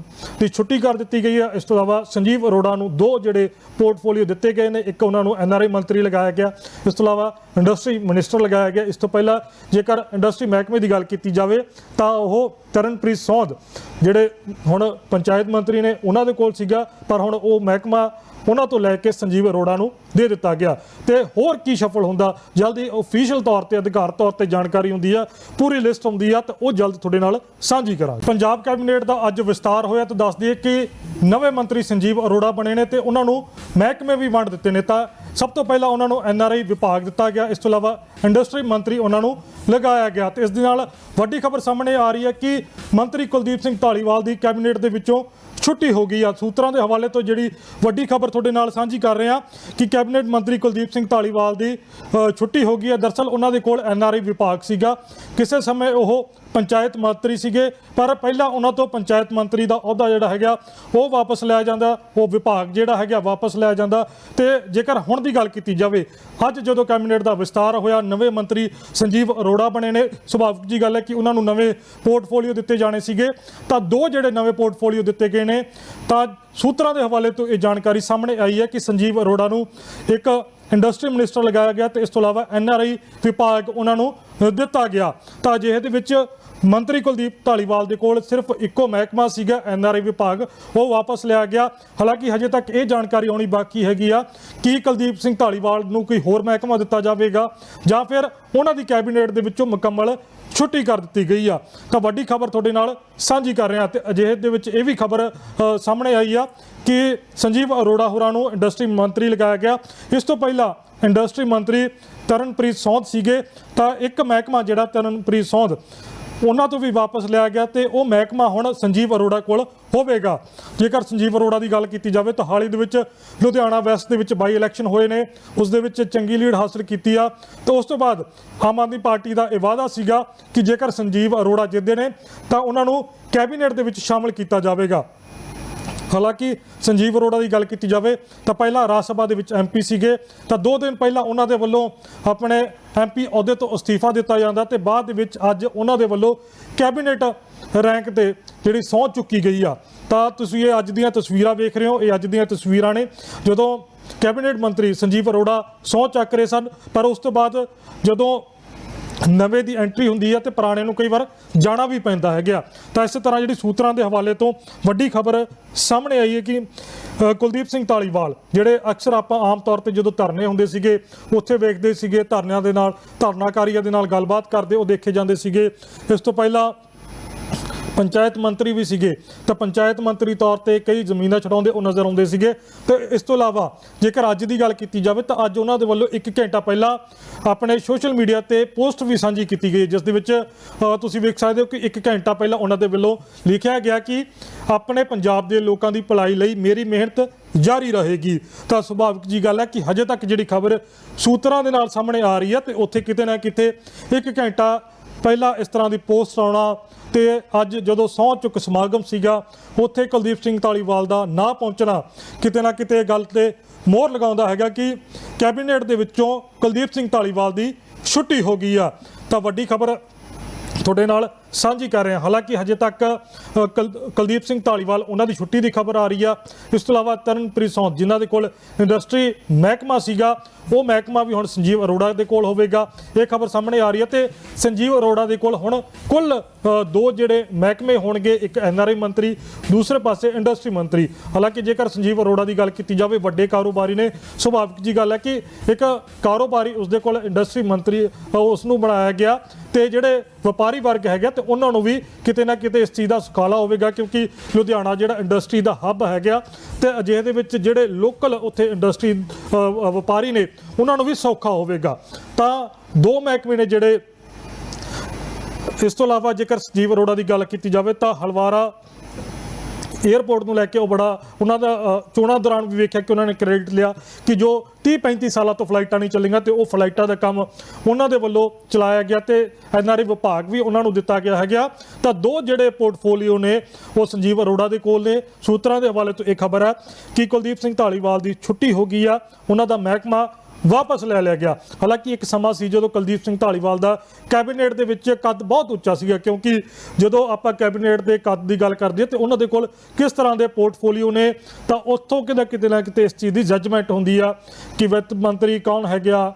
Speaker 1: ਦੀ ਛੁੱਟੀ ਕਰ ਦਿੱਤੀ ਗਈ ਹੈ। ਇਸ ਤੋਂ ਇਲਾਵਾ ਸੰਜੀਵ ਅਰੋੜਾ ਨੂੰ ਦੋ ਜਿਹੜੇ ਪੋਰਟਫੋਲੀਓ ਦਿੱਤੇ ਗਏ ਨੇ, ਇੱਕ ਉਹਨਾਂ ਨੂੰ ਐਨਆਰਆਈ ਮੰਤਰੀ ਲਗਾਇਆ ਗਿਆ। ਇਸ ਤੋਂ ਇਲਾਵਾ ਇੰਡਸਟਰੀ ਮਿਨਿਸਟਰ ਲਗਾਇਆ ਗਿਆ। ਇਸ ਤੋਂ ਪਹਿਲਾਂ ਜੇਕਰ ਇੰਡਸਟਰੀ ਮਹਿਕਮੇ ਦੀ ਗੱਲ ਕੀਤੀ ਜਾਵੇ, ਤਾਂ ਉਹ ਤਰਨਪ੍ਰੀਤ ਸੌਂਦ, ਜਿਹੜੇ ਹੁਣ ਪੰਚਾਇਤ ਮੰਤਰੀ ਨੇ, ਉਹਨਾਂ ਦੇ ਕੋਲ ਸੀਗਾ, ਪਰ ਹੁਣ ਉਹ ਮਹਿਕਮਾ ਉਹਨਾਂ ਤੋਂ ਲੈ ਕੇ ਸੰਜੀਵ ਅਰੋੜਾ ਨੂੰ ਦੇ ਦਿੱਤਾ ਗਿਆ। ਤੇ ਹੋਰ ਕੀ ਸਫਲ ਹੁੰਦਾ? ਜਲਦੀ ਅਫੀਸ਼ੀਅਲ ਤੌਰ ਤੇ, ਅਧਿਕਾਰ ਤੌਰ ਤੇ ਜਾਣਕਾਰੀ ਹੁੰਦੀ ਆ, ਪੂਰੀ ਲਿਸਟ ਹੁੰਦੀ ਆ, ਤਾਂ ਉਹ ਜਲਦ ਤੁਹਾਡੇ ਨਾਲ ਸਾਂਝੀ ਕਰਾਂਗੇ। ਪੰਜਾਬ ਕੈਬਨਿਟ ਦਾ ਅੱਜ ਵਿਸਤਾਰ ਹੋਇਆ ਤਾਂ ਦੱਸ ਦਈਏ ਕਿ ਨਵੇਂ ਮੰਤਰੀ ਸੰਜੀਵ ਅਰੋੜਾ ਬਣੇ ਨੇ ਤੇ ਉਹਨਾਂ ਨੂੰ ਮਹਿਕਮੇ ਵੀ ਵੰਡ ਦਿੱਤੇ ਨੇ ਤਾਂ ਸਭ ਤੋਂ ਪਹਿਲਾਂ ਉਹਨਾਂ ਨੂੰ ਐਨਆਰਆਈ ਵਿਭਾਗ ਦਿੱਤਾ ਗਿਆ। ਇਸ ਤੋਂ ਇਲਾਵਾ ਇੰਡਸਟਰੀ ਮੰਤਰੀ ਉਹਨਾਂ ਨੂੰ ਲਗਾਇਆ ਗਿਆ। ਤੇ ਇਸ ਦੇ ਨਾਲ ਵੱਡੀ ਖਬਰ ਸਾਹਮਣੇ ਆ ਰਹੀ ਹੈ ਕਿ ਮੰਤਰੀ ਕੁਲਦੀਪ ਸਿੰਘ ਢਾਲੀਵਾਲ ਦੀ ਕੈਬਨਿਟ ਦੇ ਵਿੱਚੋਂ ਛੁੱਟੀ ਹੋ ਗਈ ਆ। ਸੂਤਰਾਂ ਦੇ ਹਵਾਲੇ ਤੋਂ ਜਿਹੜੀ ਵੱਡੀ ਖਬਰ ਤੁਹਾਡੇ ਨਾਲ ਸਾਂਝੀ ਕਰ ਰਹੇ ਹਾਂ ਕਿ ਕੈਬਨਿਟ ਮੰਤਰੀ ਕੁਲਦੀਪ ਸਿੰਘ ਢਾਲੀਵਾਲ ਦੀ ਛੁੱਟੀ ਹੋ ਗਈ ਹੈ। ਦਰਸਲ ਉਹਨਾਂ ਦੇ ਕੋਲ ਐਨਆਰਆਈ ਵਿਭਾਗ ਸੀਗਾ। ਕਿਸੇ ਸਮੇਂ ਉਹ ਪੰਚਾਇਤ ਮੰਤਰੀ ਸੀਗੇ, ਪਰ ਪਹਿਲਾਂ ਉਹਨਾਂ ਤੋਂ ਪੰਚਾਇਤ ਮੰਤਰੀ ਦਾ ਅਹੁਦਾ ਜਿਹੜਾ ਹੈਗਾ, ਉਹ ਵਾਪਸ ਲਿਆ ਜਾਂਦਾ। ਉਹ ਵਿਭਾਗ ਜਿਹੜਾ ਹੈਗਾ ਵਾਪਸ ਲਿਆ ਜਾਂਦਾ। ਤੇ ਜੇਕਰ ਹੁਣ ਦੀ ਗੱਲ ਕੀਤੀ ਜਾਵੇ, ਅੱਜ ਜਦੋਂ ਕੈਬਨਿਟ ਦਾ ਵਿਸਤਾਰ ਹੋਇਆ, ਨਵੇਂ ਮੰਤਰੀ ਸੰਜੀਵ ਅਰੋੜਾ ਬਣੇ ਨੇ। ਸੁਭਾਵਿਕ ਜੀ ਗੱਲ ਹੈ ਕਿ ਉਹਨਾਂ ਨੂੰ ਨਵੇਂ ਪੋਰਟਫੋਲੀਓ ਦਿੱਤੇ ਜਾਣੇ ਸੀਗੇ। ਤਾਂ ਦੋ ਜਿਹੜੇ ਨਵੇਂ ਪੋਰਟਫੋਲੀਓ ਦਿੱਤੇ ਗਏ ਨੇ ਨੇ, ਤਾਂ ਸੂਤਰਾਂ ਦੇ ਹਵਾਲੇ ਤੋਂ ਇਹ ਜਾਣਕਾਰੀ ਸਾਹਮਣੇ ਆਈ ਹੈ ਕਿ ਸੰਜੀਵ ਅਰੋੜਾ ਨੂੰ ਇੱਕ ਇੰਡਸਟਰੀ ਮਿਨਿਸਟਰ ਲਗਾਇਆ ਗਿਆ ਤੇ ਇਸ ਤੋਂ ਇਲਾਵਾ ਐਨਆਰਆਈ ਵਿਭਾਗ ਉਹਨਾਂ ਨੂੰ ਦਿੱਤਾ ਗਿਆ। ਤਾਂ ਅਜਿਹੇ ਦੇ ਵਿੱਚ ਮੰਤਰੀ ਕੁਲਦੀਪ ਢਾਲੀਵਾਲ ਦੇ ਕੋਲ ਸਿਰਫ ਇੱਕੋ ਮਹਿਕਮਾ ਸੀਗਾ ਐਨਆਰਆਈ ਵਿਭਾਗ। ਉਹ ਵਾਪਸ ਲਿਆ ਗਿਆ। ਹਾਲਾਂਕਿ ਹਜੇ ਤੱਕ ਇਹ ਜਾਣਕਾਰੀ ਆਉਣੀ ਬਾਕੀ ਹੈਗੀ ਆ ਕਿ ਕੁਲਦੀਪ ਸਿੰਘ ਢਾਲੀਵਾਲ ਨੂੰ ਕੋਈ ਹੋਰ ਮਹਿਕਮਾ ਦਿੱਤਾ ਜਾਵੇਗਾ ਜਾਂ ਫਿਰ ਉਹਨਾਂ ਦੀ ਕੈਬਨਿਟ ਦੇ ਵਿੱਚੋਂ ਮੁਕੰਮਲ ਛੁੱਟੀ ਕਰ ਦਿੱਤੀ ਗਈ ਆ। ਤਾਂ ਵੱਡੀ ਖਬਰ ਤੁਹਾਡੇ ਨਾਲ ਸਾਂਝੀ ਕਰ ਰਿਹਾ ਹਾਂ ਤੇ ਅਜਿਹੇ ਦੇ ਵਿੱਚ ਇਹ ਵੀ ਖਬਰ ਸਾਹਮਣੇ ਆਈ ਆ ਕਿ ਸੰਜੀਵ ਅਰੋੜਾ ਹੋਰਾਂ ਨੂੰ ਇੰਡਸਟਰੀ ਮੰਤਰੀ ਲਗਾਇਆ ਗਿਆ। ਇਸ ਤੋਂ ਪਹਿਲਾਂ ਇੰਡਸਟਰੀ ਮੰਤਰੀ ਤਰਨਪ੍ਰੀਤ ਸੌਂਦ ਸੀਗੇ। ਤਾਂ ਇੱਕ ਮਹਿਕਮਾ ਜਿਹੜਾ ਤਰਨਪ੍ਰੀਤ ਸੌਂਦ ਉਹਨਾਂ ਤੋਂ ਵੀ ਵਾਪਸ ਲਿਆ ਗਿਆ ਤੇ ਉਹ ਮਹਿਕਮਾ ਹੁਣ ਸੰਜੀਵ ਅਰੋੜਾ ਕੋਲ ਹੋਵੇਗਾ। ਜੇਕਰ ਸੰਜੀਵ ਅਰੋੜਾ ਦੀ ਗੱਲ ਕੀਤੀ ਜਾਵੇ ਤਾਂ ਹਾਲ ਹੀ ਦੇ ਵਿੱਚ ਲੁਧਿਆਣਾ ਵੈਸਟ ਦੇ ਵਿੱਚ ਬਾਈ ਇਲੈਕਸ਼ਨ ਹੋਏ ਨੇ, ਉਸ ਦੇ ਵਿੱਚ ਚੰਗੀ ਲੀਡ ਹਾਸਲ ਕੀਤੀ ਆ। ਤੇ ਉਸ ਤੋਂ ਬਾਅਦ ਆਮ ਆਦਮੀ ਪਾਰਟੀ ਦਾ ਇਹ ਵਾਅਦਾ ਸੀਗਾ ਕਿ ਜੇਕਰ ਸੰਜੀਵ ਅਰੋੜਾ ਜਿੱਤਦੇ ਨੇ, ਤਾਂ ਉਹਨਾਂ ਨੂੰ ਕੈਬਨਿਟ ਦੇ ਵਿੱਚ ਸ਼ਾਮਲ ਕੀਤਾ ਜਾਵੇਗਾ। ਹਾਲਾਂਕਿ ਸੰਜੀਵ ਅਰੋੜਾ ਦੀ ਗੱਲ ਕੀਤੀ ਜਾਵੇ ਤਾਂ ਪਹਿਲਾਂ ਰਾਜ ਸਭਾ ਦੇ ਵਿੱਚ ਐਮਪੀ ਸੀਗੇ, ਤਾਂ ਦੋ ਦਿਨ ਪਹਿਲਾਂ ਉਹਨਾਂ ਦੇ ਵੱਲੋਂ ਆਪਣੇ ਐਮਪੀ ਅਹੁਦੇ ਤੋਂ ਅਸਤੀਫਾ ਦਿੱਤਾ ਜਾਂਦਾ ਤੇ ਬਾਅਦ ਦੇ ਵਿੱਚ ਅੱਜ ਉਹਨਾਂ ਦੇ ਵੱਲੋਂ ਕੈਬਨਿਟ ਰੈਂਕ ਤੇ ਜਿਹੜੀ ਸਹੁੰ ਚੁੱਕੀ ਗਈ ਆ। ਤਾਂ ਤੁਸੀਂ ਇਹ ਅੱਜ ਦੀਆਂ ਤਸਵੀਰਾਂ ਵੇਖ ਰਹੇ ਹੋ, ਇਹ ਅੱਜ ਦੀਆਂ ਤਸਵੀਰਾਂ ਨੇ ਜਦੋਂ ਕੈਬਨਿਟ ਮੰਤਰੀ ਸੰਜੀਵ ਅਰੋੜਾ ਸਹੁੰ ਚੱਕ ਰਹੇ ਸਨ, ਪਰ ਉਸ ਤੋਂ ਬਾਅਦ ਜਦੋਂ ਨਵੇਂ ਦੀ ਐਂਟਰੀ ਹੁੰਦੀ ਹੈ ਤੇ ਪੁਰਾਣੇ ਨੂੰ ਕਈ ਵਾਰ ਜਾਣਾ ਵੀ ਪੈਂਦਾ ਹੈਗਾ। ਤਾਂ ਇਸੇ ਤਰ੍ਹਾਂ ਜਿਹੜੀ ਸੂਤਰਾਂ ਦੇ ਹਵਾਲੇ ਤੋਂ ਵੱਡੀ ਖਬਰ ਸਾਹਮਣੇ ਆਈ ਹੈ ਕਿ ਕੁਲਦੀਪ ਸਿੰਘ ਢਾਲੀਵਾਲ ਜਿਹੜੇ ਅਕਸਰ ਆਪਾਂ ਆਮ ਤੌਰ ਤੇ ਜਦੋਂ ਧਰਨੇ ਹੁੰਦੇ ਸੀਗੇ, ਉੱਥੇ ਵੇਖਦੇ ਸੀਗੇ, ਧਰਨਿਆਂ ਦੇ ਨਾਲ, ਧਰਨਾਕਾਰੀਆਂ ਦੇ ਨਾਲ ਗੱਲਬਾਤ ਕਰਦੇ, ਉਹ ਦੇਖੇ ਜਾਂਦੇ ਸੀਗੇ। ਇਸ ਤੋਂ ਪਹਿਲਾਂ ਪੰਚਾਇਤ ਮੰਤਰੀ ਵੀ ਸੀਗੇ, ਤਾਂ ਪੰਚਾਇਤ ਮੰਤਰੀ ਤੌਰ ਤੇ ਕਈ ਜ਼ਮੀਨਾਂ ਛਡਾਉਂਦੇ ਉਹ ਨਜ਼ਰ ਆਉਂਦੇ ਸੀਗੇ। ਤੇ ਇਸ ਤੋਂ ਇਲਾਵਾ ਜੇਕਰ ਅੱਜ ਦੀ ਗੱਲ ਕੀਤੀ ਜਾਵੇ ਤਾਂ ਅੱਜ ਉਹਨਾਂ ਦੇ ਵੱਲੋਂ 1 ਘੰਟਾ ਪਹਿਲਾਂ ਆਪਣੇ ਸੋਸ਼ਲ ਮੀਡੀਆ ਤੇ ਪੋਸਟ ਵੀ ਸਾਂਝੀ ਕੀਤੀ ਗਈ, ਜਿਸ ਦੇ ਵਿੱਚ ਤੁਸੀਂ ਵੇਖ ਸਕਦੇ ਹੋ ਕਿ 1 ਘੰਟਾ ਪਹਿਲਾਂ ਉਹਨਾਂ ਦੇ ਵੱਲੋਂ ਲਿਖਿਆ ਗਿਆ ਕਿ ਆਪਣੇ ਪੰਜਾਬ ਦੇ ਲੋਕਾਂ ਦੀ ਭਲਾਈ ਲਈ ਮੇਰੀ ਮਿਹਨਤ ਜਾਰੀ ਰਹੇਗੀ। ਤਾਂ ਸੁਭਾਵਿਕ ਜੀ ਗੱਲ ਹੈ ਕਿ ਹਜੇ ਤੱਕ ਜਿਹੜੀ ਖਬਰ ਸੂਤਰਾਂ ਦੇ ਨਾਲ ਸਾਹਮਣੇ ਆ ਰਹੀ ਹੈ ਤੇ ਉੱਥੇ ਕਿਤੇ ਨਾ ਕਿਤੇ 1 ਘੰਟਾ ਪਹਿਲਾਂ ਇਸ ਤਰ੍ਹਾਂ ਦੀ ਪੋਸਟ ਆਉਣਾ ਤੇ ਅੱਜ ਜਦੋਂ ਸਹੁੰ ਚੁੱਕ ਸਮਾਗਮ ਸੀਗਾ, ਉੱਥੇ ਕੁਲਦੀਪ ਸਿੰਘ ਢਾਲੀਵਾਲ ਦਾ ਨਾ ਪਹੁੰਚਣਾ, ਕਿਤੇ ਨਾ ਕਿਤੇ ਇਹ ਗੱਲ ਤੇ ਮੋਹਰ ਲਗਾਉਂਦਾ ਹੈਗਾ ਕਿ ਕੈਬਨਿਟ ਦੇ ਵਿੱਚੋਂ ਕੁਲਦੀਪ ਸਿੰਘ ਢਾਲੀਵਾਲ ਦੀ ਛੁੱਟੀ ਹੋ ਗਈ ਆ। ਤਾਂ ਵੱਡੀ ਖਬਰ ਤੁਹਾਡੇ ਨਾਲ ਸਾਂਝੀ ਕਰ ਰਹੇ ਹਾਂ। ਹਾਲਾਂਕਿ ਹਜੇ ਤੱਕ ਅ, ਕੁਲਦੀਪ ਸਿੰਘ ਢਾਲੀਵਾਲ ਉਹਨਾਂ ਦੀ ਛੁੱਟੀ ਦੀ ਖਬਰ ਆ ਰਹੀ ਆ। ਇਸ ਤੋਂ ਇਲਾਵਾ ਤਰਨਪ੍ਰੀਤ ਸੌਂਦ ਜਿਨ੍ਹਾਂ ਦੇ ਕੋਲ ਇੰਡਸਟਰੀ ਮਹਿਕਮਾ ਸੀਗਾ ਉਹ ਮਹਿਕਮਾ ਵੀ ਹੁਣ ਸੰਜੀਵ ਅਰੋੜਾ ਦੇ ਕੋਲ ਹੋਵੇਗਾ। ਇਹ ਖਬਰ ਸਾਹਮਣੇ ਆ ਰਹੀ ਹੈ ਤੇ ਸੰਜੀਵ ਅਰੋੜਾ ਦੇ ਕੋਲ ਹੁਣ ਕੁੱਲ ਦੋ ਜਿਹੜੇ ਮਹਿਕਮੇ ਹੋਣਗੇ ਇੱਕ ਐਨਆਰਆਈ ਮੰਤਰੀ ਦੂਸਰੇ ਪਾਸੇ ਇੰਡਸਟਰੀ ਮੰਤਰੀ। ਹਾਲਾਂਕਿ ਜੇਕਰ ਸੰਜੀਵ ਅਰੋੜਾ ਦੀ ਗੱਲ ਕੀਤੀ ਜਾਵੇ ਵੱਡੇ ਕਾਰੋਬਾਰੀ ਨੇ ਸੁਭਾਵਿਕ ਜੀ ਗੱਲ ਹੈ ਕਿ ਇੱਕ ਕਾਰੋਬਾਰੀ ਉਸਦੇ ਕੋਲ ਇੰਡਸਟਰੀ ਮੰਤਰੀ ਉਸ ਨੂੰ ਬਣਾਇਆ ਗਿਆ ਤੇ ਜਿਹੜੇ ਵਪਾਰੀ ਵਰਗ ਹੈਗਾ ਤੇ ਉਹਨਾਂ ਨੂੰ ਵੀ ਕਿਤੇ ਨਾ ਕਿਤੇ ਇਸ ਚੀਜ਼ ਦਾ ਸੁਖਾਲਾ ਹੋਵੇਗਾ, ਕਿਉਂਕਿ ਲੁਧਿਆਣਾ ਜਿਹੜਾ ਇੰਡਸਟਰੀ ਦਾ ਹੱਬ ਹੈਗਾ, ਤੇ ਅਜਿਹੇ ਦੇ ਵਿੱਚ ਜਿਹੜੇ ਲੋਕਲ ਉੱਥੇ ਇੰਡਸਟਰੀ ਵਪਾਰੀ ਨੇ, ਉਹਨਾਂ ਨੂੰ ਵੀ ਸੌਖਾ ਹੋਵੇਗਾ। ਤਾਂ ਦੋ ਮਹਿਕਮੇ ਨੇ ਜਿਹੜੇ ਇਸ ਤੋਂ ਇਲਾਵਾ ਜੇਕਰ ਸੰਜੀਵ ਅਰੋੜਾ ਦੀ ਗੱਲ ਕੀਤੀ ਜਾਵੇ, ਤਾਂ ਹਲਵਾਰਾ 에ਅਰਪੋਰਟ ਨੂੰ ਲੈ ਕੇ ਉਹ ਬੜਾ, ਉਹਨਾਂ ਦਾ ਚੋਣਾਂ ਦੌਰਾਨ ਵੀ ਵੇਖਿਆ ਕਿ ਉਹਨਾਂ ਨੇ ਕ੍ਰੈਡਿਟ ਲਿਆ ਕਿ ਜੋ 30 35 ਸਾਲਾਂ ਤੋਂ ਫਲਾਈਟਾਂ ਨਹੀਂ ਚੱਲੀਆਂ ਤੇ ਉਹ ਫਲਾਈਟਾਂ ਦਾ ਕੰਮ ਉਹਨਾਂ ਦੇ ਵੱਲੋਂ ਚਲਾਇਆ ਗਿਆ ਤੇ ਐਨਆਰਆਈ ਵਿਭਾਗ ਵੀ ਉਹਨਾਂ ਨੂੰ ਦਿੱਤਾ ਗਿਆ ਹੈਗਾ। ਤਾਂ ਦੋ ਜਿਹੜੇ ਪੋਰਟਫੋਲੀਓ ਨੇ, ਉਹ ਸੰਜੀਵ ਅਰੋੜਾ ਦੇ ਕੋਲ ਨੇ। ਸੂਤਰਾਂ ਦੇ ਹਵਾਲੇ ਤੋਂ ਇਹ ਖਬਰ ਹੈ ਕਿ ਕੁਲਦੀਪ ਸਿੰਘ ਢਾਲੀਵਾਲ ਦੀ ਛੁੱਟੀ ਹੋ ਗਈ ਆ। ਉਹਨਾਂ ਦਾ ਮਹਿਕਮਾ ਵਾਪਸ ਲੈ ਲਿਆ ਗਿਆ। ਹਾਲਾਂਕਿ ਇੱਕ ਸਮਾਂ ਸੀ ਜਦੋਂ ਕੁਲਦੀਪ ਸਿੰਘ ਢਾਲੀਵਾਲ ਦਾ ਕੈਬਨਿਟ ਦੇ ਵਿੱਚ ਕੱਦ ਬਹੁਤ ਉੱਚਾ ਸੀਗਾ, ਕਿਉਂਕਿ ਜਦੋਂ ਆਪਾਂ ਕੈਬਨਿਟ ਦੇ ਕੱਦ ਦੀ ਗੱਲ ਕਰਦੇ ਹਾਂ ਤੇ ਉਹਨਾਂ ਦੇ ਕੋਲ ਕਿਸ ਤਰ੍ਹਾਂ ਦੇ ਪੋਰਟਫੋਲੀਓ ਨੇ, ਤਾਂ ਉੱਥੋਂ ਕਿਤੇ ਕਿਤੇ ਨਾ ਕਿਤੇ ਇਸ ਚੀਜ਼ ਦੀ ਜੱਜਮੈਂਟ ਹੁੰਦੀ ਆ ਕਿ ਵਿੱਤ ਮੰਤਰੀ ਕੌਣ ਹੈਗਾ